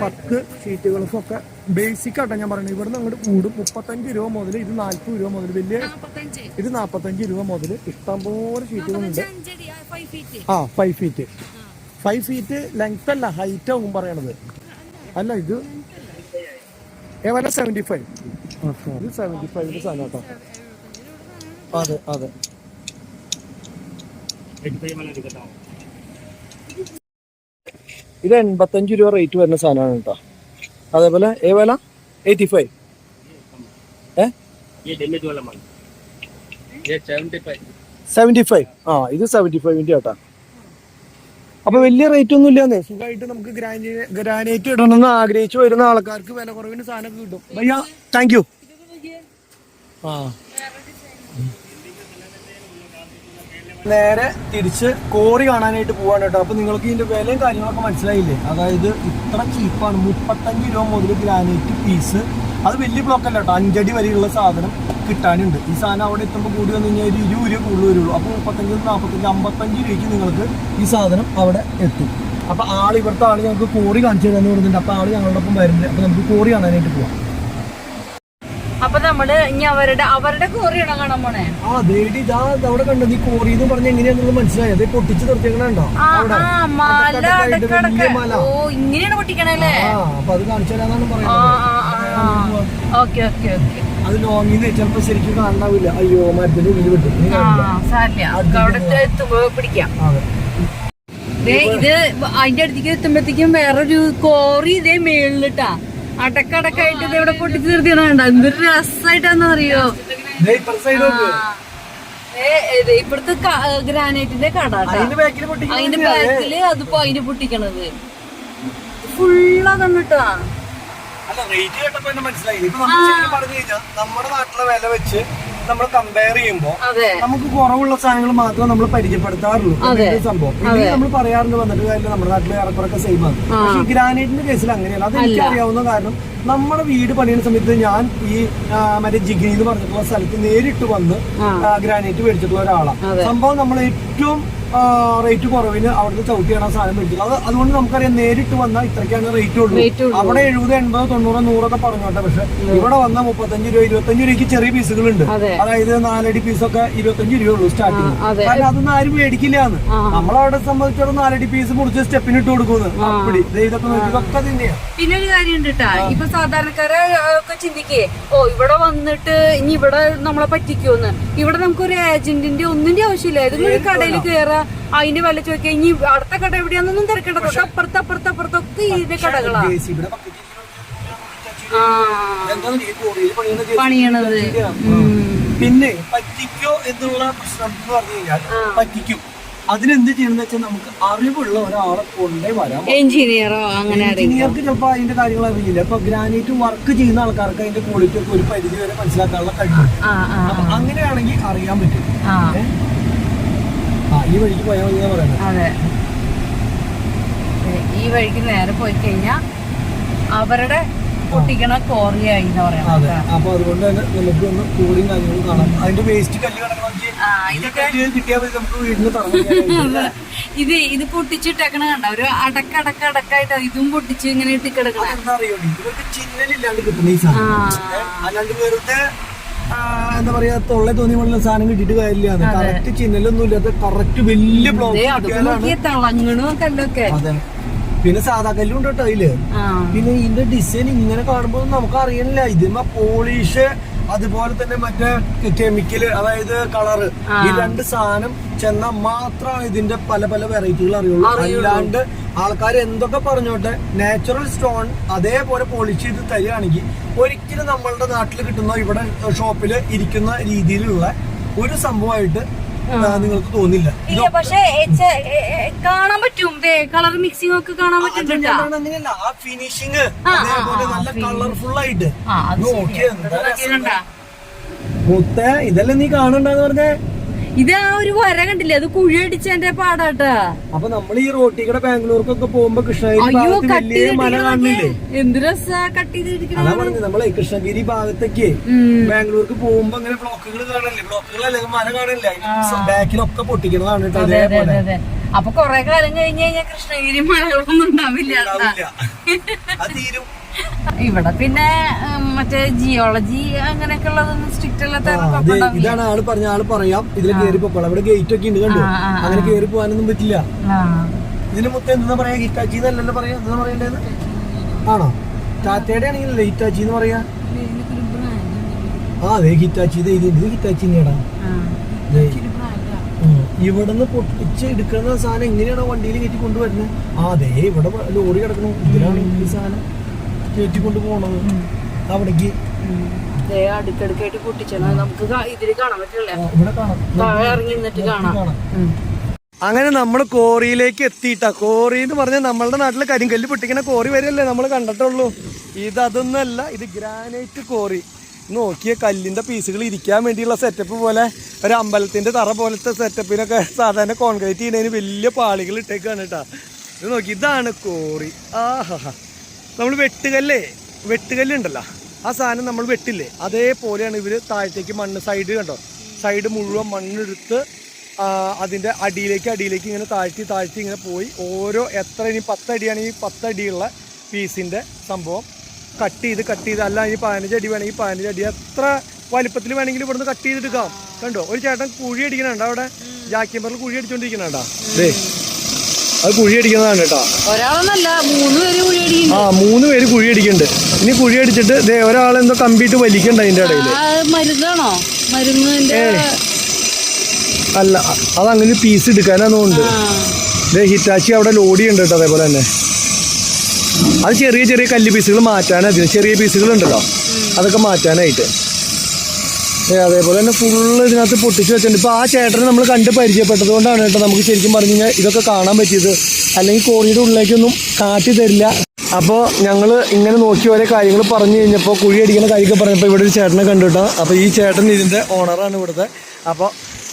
പത്ത് ഷീറ്റുകൾക്കൊക്കെ ബേസിക് ആട്ടോ ഞാൻ പറയുന്നത് ഇവിടുന്ന് അങ്ങോട്ട് കൂടും. മുപ്പത്തഞ്ച് രൂപ മുതൽ ഇത് നാല്പത് രൂപ മുതൽ വലിയ ഇത് നാപ്പത്തഞ്ച് രൂപ മുതൽ ഇഷ്ടംപോലെ ഷീറ്റുകളുണ്ട് ആ five feet five feet length അല്ല ഹൈറ്റ് ആവും പറയണത്. അല്ല ഇത് ഏവല സെവന്റി ഫൈവ് ഇത് സെവന്റി ഫൈവിന്റെ സാധനം കേട്ടോ അതെ അതെ. ഇത് എൺപത്തഞ്ച് രൂപ റേറ്റ് വരുന്ന സാധനമാണ് കേട്ടോ. അതേപോലെ ഏവല എയ്റ്റി ഫൈവ് ഏ? സെവന്റി ഫൈവ് ആ ഇത് സെവന്റി ഫൈവിന്റെ ആട്ടാ. അപ്പൊ വലിയ റേറ്റ് ഒന്നും ഇല്ലാന്നേ. സുഖമായിട്ട് നമുക്ക് ഗ്രാനൈ ഗ്രാനൈറ്റ് ഇടണമെന്ന് ആഗ്രഹിച്ചു വരുന്ന ആൾക്കാർക്ക് വില കുറവിന് സാധനം കിട്ടും. ഭയ്യ താങ്ക് യു ആ. നേരെ തിരിച്ച് കോറി കാണാനായിട്ട് പോവാണ് കേട്ടോ. അപ്പൊ നിങ്ങൾക്ക് ഇതിന്റെ വിലയും കാര്യങ്ങളൊക്കെ മനസ്സിലായില്ലേ? അതായത് ഇത്ര ചീപ്പാണ് മുപ്പത്തഞ്ച് രൂപ മുതൽ ഗ്രാനൈറ്റ് പീസ് അത് വലിയ ബ്ലോക്ക് അല്ല കേട്ടോ. അഞ്ചടി വരെയുള്ള സാധനം കിട്ടാനുണ്ട്. ഈ സാധനം അവിടെ എത്തുമ്പോൾ കൂടി വന്നു കഴിഞ്ഞാൽ ഒരു ഇരുപത് രൂപ കൂടുതൽ വരുള്ളൂ അപ്പോൾ മുപ്പത്തഞ്ച് നാൽപ്പത്തഞ്ച് അമ്പത്തഞ്ച് രൂപയ്ക്ക് നിങ്ങൾക്ക് ഈ സാധനം അവിടെ എത്തും. അപ്പൊ ആൾ ഇവിടുത്തെ ആൾ ഞങ്ങൾക്ക് കോറി കാണിച്ചു തരാന്ന് പറഞ്ഞിട്ടുണ്ട്. അപ്പൊ ആൾ ഞങ്ങളുടെ ഒപ്പം വരുന്നുണ്ട്. അപ്പൊ നമുക്ക് കോറി കാണാനായിട്ട് പോവാം. അപ്പൊ നമ്മൾ ഇനി അവരുടെ അവരുടെ കോറിയാണോ കാണാൻ പോണേ? ആ ദേടി ഇതാ അവിടെ കണ്ടത് ഈ കോറി എന്ന് പറഞ്ഞ എങ്ങനെയാണെന്നുള്ളത് മനസ്സിലായത് പൊട്ടിച്ച് നിർത്തിയേക്കണോ മല അടക്കടക്ക ഓ ഇങ്ങനെയാണ് പൊട്ടിക്കണല്ലേ അപ്പൊ അത് കാണിച്ചു തരാന്നാണ് പറയുന്നത്. Okay okay okay. അത് ലോങ്ങിന്ന് ചിലപ്പോ ശരിക്കും കാണാവില്ല അയ്യോ മരത്തിന്റെ ഉള്ളിൽ വിട്ടു പിടിക്കാം. ഇത് അതിന്റെ അടുത്തേക്ക് എത്തുമ്പോഴത്തേക്കും വേറൊരു കോറി ഇതേ മേളിലിട്ടാ. അടക്കടക്കായിട്ട് ഇത് ഇവിടെ പൊട്ടിച്ച് നിർത്തിയാണ് എന്തൊരു രസമായിട്ടാന്ന് അറിയോ? ഇവിടുത്തെ ഗ്രാനൈറ്റിന്റെ കട. അതിന്റെ ബാക്കിൽ അതിപ്പോ അതിന് പൊട്ടിക്കണത്. കേട്ടോ അല്ല റേറ്റ് കേട്ടപ്പോ മനസ്സിലായി. നമ്മുടെ നാട്ടിലെ വില വെച്ച് നമ്മൾ കമ്പയർ ചെയ്യുമ്പോ അതെ. നമുക്ക് കുറവുള്ള സാധനങ്ങൾ മാത്രമേ നമ്മൾ പരിചയപ്പെടുത്താറുള്ളൂ. സംഭവം. നമ്മൾ പറയാറുണ്ട് വന്നിട്ട് കാര്യം നമ്മുടെ നാട്ടിലെ ഏറെക്കുറൊക്കെ സെയിം ആണ്. പക്ഷെ ഗ്രാനൈറ്റിന്റെ കേസിൽ അങ്ങനെയല്ല അത് എനിക്ക് അറിയാവുന്ന കാരണം നമ്മുടെ വീട് പണിയുന്ന സമയത്ത് ഞാൻ ഈ മറ്റേ ജിഗിനി എന്ന് പറഞ്ഞിട്ടുള്ള സ്ഥലത്ത് നേരിട്ട് വന്ന് ഗ്രാനൈറ്റ് മേടിച്ചിട്ടുള്ള ഒരാളാണ്. സംഭവം നമ്മൾ ഏറ്റവും റേറ്റ് കുറവിന് അവിടുന്ന് ചവിട്ടിയാണ് ആ സാധനം മേടിച്ചത് അത് അതുകൊണ്ട് നമുക്കറിയാം നേരിട്ട് വന്നാൽ ഇത്രയ്ക്കാണ് റേറ്റ് ഉള്ളൂ. അവിടെ എഴുപത് എൺപത് തൊണ്ണൂറ് നൂറൊക്കെ പറഞ്ഞോട്ടെ പക്ഷെ ഇവിടെ വന്ന മുപ്പത്തഞ്ച് രൂപ ഇരുപത്തഞ്ച് രൂപയ്ക്ക് ചെറിയ പീസുകളുണ്ട്. അതെ. അതായത് നാലടി പീസൊക്കെ ഇരുപത്തഞ്ച് രൂപ ഉള്ളൂ സ്റ്റാർട്ടിങ് അതെ. കാരണം അതൊന്നും ആരും മേടിക്കില്ല എന്ന് നമ്മളവിടെ സംബന്ധിച്ചിടത്തോളം നാലടി പീസ് മുറിച്ച് സ്റ്റെപ്പിന് ഇട്ട് കൊടുക്കുന്നു അപ്പടി. ദേ ഇതൊക്കെ നോക്കി. ഇതൊക്കെ തന്നെയാണ് പിന്നെ ഒരു കാര്യം ഉണ്ട് കേട്ടാ ഇപ്പൊ സാധാരണക്കാരെ ഒക്കെ ചിന്തിക്കേ ഓ ഇവിടെ വന്നിട്ട് ഇനി ഇവിടെ നമ്മളെ പറ്റിക്കോന്ന് ഇവിടെ നമുക്കൊരു ഏജന്റിന്റെ ഒന്നിന്റെ ആവശ്യമില്ല. ഏതെങ്കിലും ഒരു കടയിൽ കയറാ അതിന്റെ വില ചോദിക്കുക ഇനി അടുത്ത കട എവിടെയാണെന്നൊന്നും തിരക്കണ്ട. തൊട്ട് അപ്പുറത്ത് അപ്പുറത്ത് അപ്പുറത്തൊക്കെ ഇതിന്റെ കടകളാ. ജേസി ഇവിടെ പക്കറ്റ് ആ. എന്താണ് ഈ കോറിയിൽ പണിയുന്ന ജേസി പണിയണത്. പിന്നെ പറ്റിക്കോ എന്നുള്ള പ്രശ്നം എന്ന് പറഞ്ഞു കഴിഞ്ഞാൽ പറ്റിക്കും. അതിനെന്ത് ചെയ്യണമെന്ന് വെച്ചാൽ നമുക്ക് അറിവുള്ള ഒരാളെ കൊണ്ടേ വരാം എഞ്ചിനീയറോ അങ്ങനെ എഞ്ചിനീയർക്ക് ചിലപ്പോൾ അതിന്റെ കാര്യങ്ങൾ അറിയില്ല. ഇപ്പൊ ഗ്രാനൈറ്റ് വർക്ക് ചെയ്യുന്ന ആൾക്കാർക്ക് അതിന്റെ ക്വാളിറ്റി ഒക്കെ ഒരു പരിധി വരെ മനസ്സിലാക്കാനുള്ള കഴിവ്. അങ്ങനെയാണെങ്കിൽ അറിയാൻ പറ്റും. ഈ വഴിക്ക് പോയാൽ മതി പറയുന്നത് അതെ. ഈ വഴിക്ക് നേരെ പോയി കഴിഞ്ഞാ അവരുടെ പൊട്ടിക്കണ കോറിയായി എന്ന് പറയാം. അതെ. അപ്പൊ അതുകൊണ്ട് തന്നെ നമുക്ക് ഒന്ന് കൂടിയും കാര്യങ്ങളും കാണാം. അതിന്റെ വേസ്റ്റ് കല്ല് ഇത് ഇത് പൊട്ടിച്ചിട്ടേക്കണ കണ്ട? ഒരു അടക്ക അടക്ക അടക്കായിട്ട് ഇതും പൊട്ടിച്ച് ഇങ്ങനെ ഇട്ടിക്കിടക്കണം. അറിയോ? ഇവർക്ക് ചിഹ്നലില്ലാണ്ട് കിട്ടുന്ന ഈ സാധനം? അല്ലാണ്ട് വെറുതെ എന്താ പറയാ തൊള്ള തോന്നി മുള്ള സാധനം കിട്ടിയിട്ട് കാര്യമില്ല. കറക്റ്റ് ചിഹ്നലൊന്നും ഇല്ലാത്ത കറക്റ്റ് വലിയ ബ്ലോക്ക് പിന്നെ സാധാ കല്ലും ഉണ്ട് കേട്ടോ അതിൽ. പിന്നെ ഇതിന്റെ ഡിസൈൻ ഇങ്ങനെ കാണുമ്പോൾ നമുക്ക് അറിയണില്ല ഇതിന്മ പോളിഷ് അതുപോലെ തന്നെ മറ്റേ കെമിക്കൽ അതായത് കളറ് ഈ രണ്ട് സാധനം ചെന്നാൽ മാത്രമാണ് ഇതിന്റെ പല പല വെറൈറ്റികൾ അറിയുള്ളൂ. അല്ലാണ്ട് ആൾക്കാർ എന്തൊക്കെ പറഞ്ഞോട്ടെ നാച്ചുറൽ സ്റ്റോൺ അതേപോലെ പോളിഷ് ചെയ്ത് തരികയാണെങ്കിൽ ഒരിക്കലും നമ്മളുടെ നാട്ടിൽ കിട്ടുന്ന ഇവിടെ ഷോപ്പിൽ ഇരിക്കുന്ന രീതിയിലുള്ള ഒരു സംഭവമായിട്ട് നിങ്ങൾക്ക് തോന്നില്ല. ഇല്ല പക്ഷേ കാണാൻ പറ്റും. കളർ മിക്സിംഗ് ഒക്കെ കാണാൻ പറ്റുന്നുണ്ട് അങ്ങനെയല്ല. ആ ഫിനിഷിങ് നല്ല കളർഫുൾ ആയിട്ട്. മുത്തേ ഇതല്ലേ നീ കാണണ്ടെന്ന് പറഞ്ഞേ? ഇത് ആ ഒരു വര കണ്ടില്ലേ? അത് കുഴി അടിച്ചതിന്റെ പാടാട്ടാ. അപ്പൊ നമ്മൾ ഈ റോട്ടിക്കടെ ബാംഗ്ലൂർക്കൊക്കെ പോകുമ്പോ കൃഷ്ണഗിരി മല കാണില്ലേ എന്ത് രസാ കട്ട് ചെയ്തിരിക്കുന്നത് നമ്മളെ കൃഷ്ണഗിരി ഭാഗത്തേക്ക്. ബാംഗ്ലൂർക്ക് പോകുമ്പോ അങ്ങനെ ബ്ലോക്കുകൾ കാണല്ലേ ബ്ലോക്കുകൾ അല്ലെങ്കിൽ മല കാണല്ലേ ബാക്കിലൊക്കെ കേട്ടോ അതേപോലെ. അതെ അപ്പൊ കൊറേ കാലം കഴിഞ്ഞ് കഴിഞ്ഞാൽ കൃഷ്ണഗിരി മലകളൊന്നും. ഉണ്ടാവില്ല. അത് തീരും. ഇവിടെ പിന്നെ മറ്റേ ജിയോളജി അങ്ങനെയൊക്കെ ഉള്ളതൊന്നും സ്ട്രിക്റ്റ് അല്ലാത്ത. ഇതാണ് ആൾ പറഞ്ഞ ആൾ പറയാം. ഇതിൽ കയറി പോക്കോളാം. അവിടെ ഗേറ്റ് ഒക്കെ ഉണ്ട് കണ്ടു? അങ്ങനെ കയറി പോകാനൊന്നും പറ്റില്ല. ഇതിന് മൊത്തം എന്താ പറയാ? ഹിറ്റാച്ചി എന്നല്ലല്ലോ പറയാ? എന്താ പറയണ്ടത് ആണോ? ടാറ്റയുടെ ആണെങ്കിൽ ഹിറ്റാച്ചി എന്ന് പറയാ? ആ അതെ ഹിറ്റാച്ചി ഇത് ഇത് ഹിറ്റാച്ചി തന്നെയാടാ. ഇവിടുന്ന് പൊട്ടിച്ച് എടുക്കുന്ന സാധനം എങ്ങനെയാണോ വണ്ടിയിൽ കയറ്റി കൊണ്ടുവരുന്നത് ആ അതെ ഇവിടെ ലോറി കിടക്കണം ഇതിലാണ് ഈ സാധനം. കയറ്റി കൊണ്ട് പോണത് അവിടേക്ക്. ദേ അടുക്കടുക്കായിട്ട് പൊട്ടിച്ചണം നമുക്ക് കാണാൻ പറ്റില്ല കാണാം. ഇറങ്ങി നിന്നിട്ട് കാണാം. കാണാം. അങ്ങനെ നമ്മൾ കോറിയിലേക്ക് എത്തിയിട്ട. കോറി എന്ന് പറഞ്ഞാൽ നമ്മളുടെ നാട്ടിലെ കരിങ്കല്ല് പൊട്ടിക്കുന്ന കോറി വരെയല്ലേ നമ്മൾ കണ്ടിട്ടുള്ളൂ. ഇത് അതൊന്നുമല്ല ഇത് ഗ്രാനൈറ്റ് കോറി. നോക്കിയ കല്ലിന്റെ പീസുകൾ ഇരിക്കാൻ വേണ്ടിയുള്ള സെറ്റപ്പ് പോലെ ഒരു അമ്പലത്തിന്റെ തറ പോലത്തെ സെറ്റപ്പിനൊക്കെ സാധാരണ കോൺക്രീറ്റ് ചെയ്യുന്നതിന് വലിയ പാളികൾ ഇട്ടേക്കാണ് കേട്ടോ. ഇത് നോക്കി ഇതാണ് കോറി. ആഹാ. നമ്മൾ വെട്ടുകല്ലേ? വെട്ടുകല്ലുണ്ടല്ലോ. ആ സാധനം നമ്മൾ വെട്ടില്ലേ? അതേപോലെയാണ് ഇവർ താഴത്തേക്ക് മണ്ണ് സൈഡ് കണ്ടോ? സൈഡ് മുഴുവൻ മണ്ണെടുത്ത് അതിന്റെ അടിയിലേക്ക് അടിയിലേക്ക് ഇങ്ങനെ താഴ്ത്തി താഴ്ത്തി ഇങ്ങനെ പോയി. ഓരോ എത്ര ഇനി പത്തടിയാണെങ്കിൽ പത്തടിയുള്ള പീസിന്റെ സംഭവം. കട്ട് ചെയ്ത് കട്ട് ചെയ്ത്. അല്ല ഇനി പതിനഞ്ച് അടി വേണമെങ്കിൽ പതിനഞ്ച് അടി. എത്ര വലിപ്പത്തിൽ വേണമെങ്കിലും ഇവിടുന്ന് കട്ട് ചെയ്തെടുക്കാം. കണ്ടോ? ഒരു ചേട്ടൻ കുഴി അടിക്കണുണ്ടോ അവിടെ. ജാക്കിയമ്പറിൽ കുഴി അടിച്ചുകൊണ്ടിരിക്കണുണ്ടോ അത് കുഴി അടിക്കുന്നതാണ് കേട്ടോ. ഒരാളെന്നല്ല മൂന്ന് പേര് കുഴിയടിക്കും ആ മൂന്ന് പേര് കുഴി അടിക്കുന്നുണ്ട് ഇനി കുഴി അടിച്ചിട്ട് ദേ ഒരാളെന്തോ കമ്പിട്ട് വലിക്കണ്ട അതിന്റെ ഇടയിൽ മരുന്നാണോ? മരുന്നിന്റെ അല്ല അത് അങ്ങനെ പീസ് എടുക്കാനാന്നുണ്ട് ഉണ്ട് ദേ ഹിറ്റാച്ചി അവിടെ ലോഡി ഉണ്ട് കേട്ടോ അതേപോലെ തന്നെ. അത് ചെറിയ ചെറിയ കല്ല് പീസുകൾ മാറ്റാനായിട്ട് ചെറിയ പീസുകൾ ഉണ്ടല്ലോ. അതൊക്കെ മാറ്റാനായിട്ട്. അതേപോലെ തന്നെ ഫുള്ള് ഇതിനകത്ത് പൊട്ടിച്ച് വെച്ചിട്ടുണ്ട്. ഇപ്പോൾ ആ ചേട്ടനെ നമ്മൾ കണ്ട് പരിചയപ്പെട്ടത് കൊണ്ടാണ് കേട്ടോ നമുക്ക് ശരിക്കും പറഞ്ഞു കഴിഞ്ഞാൽ ഇതൊക്കെ കാണാൻ പറ്റിയത്. അല്ലെങ്കിൽ കോഴിയുടെ ഉള്ളിലേക്കൊന്നും കാട്ടി തരില്ല. അപ്പോൾ ഞങ്ങൾ ഇങ്ങനെ നോക്കി ഓരോ കാര്യങ്ങൾ പറഞ്ഞു കഴിഞ്ഞപ്പോൾ കുഴി അടിക്കുന്ന കാര്യമൊക്കെ പറഞ്ഞപ്പോൾ ഇവിടെ ഒരു ചേട്ടനെ കണ്ടു കേട്ടോ. അപ്പോൾ ഈ ചേട്ടൻ ഇതിന്റെ ഓണറാണ് ഇവിടുത്തെ. അപ്പോൾ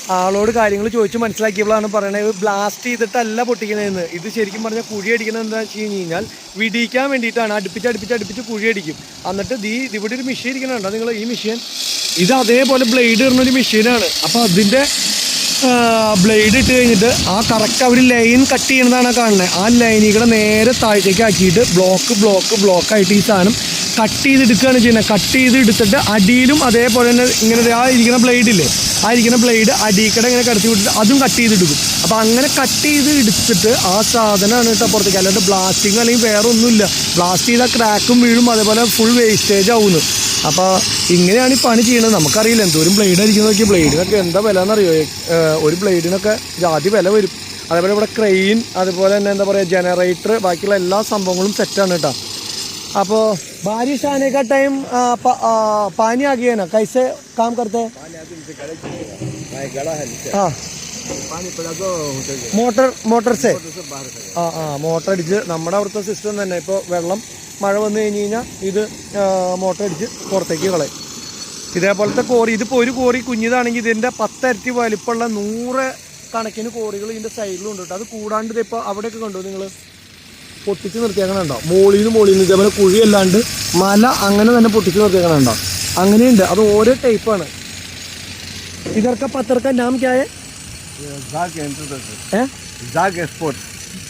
ആളോട് കാര്യങ്ങൾ ചോദിച്ച് മനസ്സിലാക്കിയപ്പോഴാണ് പറയണത്. ബ്ലാസ്റ്റ് ചെയ്തിട്ടല്ല പൊട്ടിക്കണതെന്ന് ഇത് ശരിക്കും പറഞ്ഞാൽ കുഴി അടിക്കണം എന്താ വെച്ച് കഴിഞ്ഞ് കഴിഞ്ഞാൽ വിടിയിക്കാൻ വേണ്ടിയിട്ടാണ്. അടുപ്പിച്ച് അടുപ്പിച്ച് അടുപ്പിച്ച് കുഴി അടിക്കും. എന്നിട്ട് ദീ ഇവിടെ ഒരു മെഷീൻ ഇരിക്കണുണ്ടോ നിങ്ങൾ ഈ മെഷീൻ ഇത് അതേപോലെ ബ്ലേഡ് ഇടുന്ന ഒരു മെഷീനാണ് അപ്പോൾ അതിന്റെ ബ്ലേഡ് ഇട്ട് കഴിഞ്ഞിട്ട് ആ കറക്റ്റ് അവർ ലൈൻ കട്ട് ചെയ്യണതാണ് കാണുന്നത്. ആ ലൈനികളെ നേരെ താഴത്തേക്ക് ആക്കിയിട്ട് ബ്ലോക്ക് ബ്ലോക്ക് ബ്ലോക്ക് ആയിട്ട് ഈ സാധനം കട്ട് ചെയ്ത് ചെയ്തെടുക്കുകയാണ് ചെയ്യുന്നത്. കട്ട് ചെയ്ത് എടുത്തിട്ട് അടിയിലും അതേപോലെ തന്നെ ഇങ്ങനെ ആ ഇരിക്കുന്ന ബ്ലേഡ് ഇല്ലേ ആ ഇരിക്കുന്ന ബ്ലേഡ് അടിക്കടെ ഇങ്ങനെ കടത്തി വിട്ടിട്ട് അതും കട്ട് ചെയ്തെടുക്കും. അപ്പോൾ അങ്ങനെ കട്ട് ചെയ്ത് എടുത്തിട്ട് ആ സാധനമാണ് കേട്ടോ പുറത്തേക്ക്. അല്ലാണ്ട് ബ്ലാസ്റ്റിംഗ് അല്ലെങ്കിൽ വേറെ ഒന്നുമില്ല ബ്ലാസ്റ്റ് ചെയ്താൽ ക്രാക്കും വീഴും അതേപോലെ ഫുൾ വേസ്റ്റേജ് ആവുന്നു. അപ്പോൾ ഇങ്ങനെയാണ് ഈ പണി ചെയ്യുന്നത്. നമുക്കറിയില്ല എന്തോരം ബ്ലേഡ് അടിക്കുന്ന നോക്കിയ. ബ്ലേഡിനൊക്കെ എന്താ വില എന്നറിയോ ഒരു ബ്ലേഡിനൊക്കെ ജാതി വില വരും. അതേപോലെ ഇവിടെ ക്രെയിൻ അതുപോലെ തന്നെ എന്താ പറയുക ജനറേറ്റർ ബാക്കിയുള്ള എല്ലാ സംഭവങ്ങളും സെറ്റാണ് കേട്ടോ. അപ്പോൾ बारिश आने का टाइम आ, पा, आ, पानी आ गया ना कैसे काम करते हैं हाँ മോട്ടർ മോട്ടർ സേ ആ ആ മോട്ടർ അടിച്ച് നമ്മുടെ അവിടുത്തെ സിസ്റ്റം തന്നെ ഇപ്പോൾ വെള്ളം മഴ വന്നു കഴിഞ്ഞ് കഴിഞ്ഞാൽ ഇത് മോട്ടർ അടിച്ച് പുറത്തേക്ക് കളയും ഇതേപോലത്തെ കോറി ഇതിപ്പോൾ ഒരു കോറി കുഞ്ഞിതാണെങ്കിൽ ഇതിൻ്റെ പത്തരട്ടി വലിപ്പമുള്ള നൂറ് കണക്കിന് കോറികൾ ഇതിൻ്റെ സൈഡിലുണ്ട് കേട്ടോ അത് കൂടാണ്ട് ഇതിപ്പോൾ അവിടെയൊക്കെ കണ്ടു നിങ്ങൾ പൊട്ടിച്ച് നിർത്തിയേക്കണുണ്ടോ മോളിൽ നിന്ന് മോളിൽ നിന്ന് ഇതേപോലെ കുഴിയല്ലാണ്ട് മല അങ്ങനെ തന്നെ പൊട്ടിച്ച് നിർത്തിയേക്കണുണ്ടോ അങ്ങനെയുണ്ട് അത് ഓരോ ടൈപ്പാണ് ഇതൊക്കെ പത്രക്ക നാം ക്യാ है जाग एंटरप्राइजेस हैं? जाग एक्सपोर्ट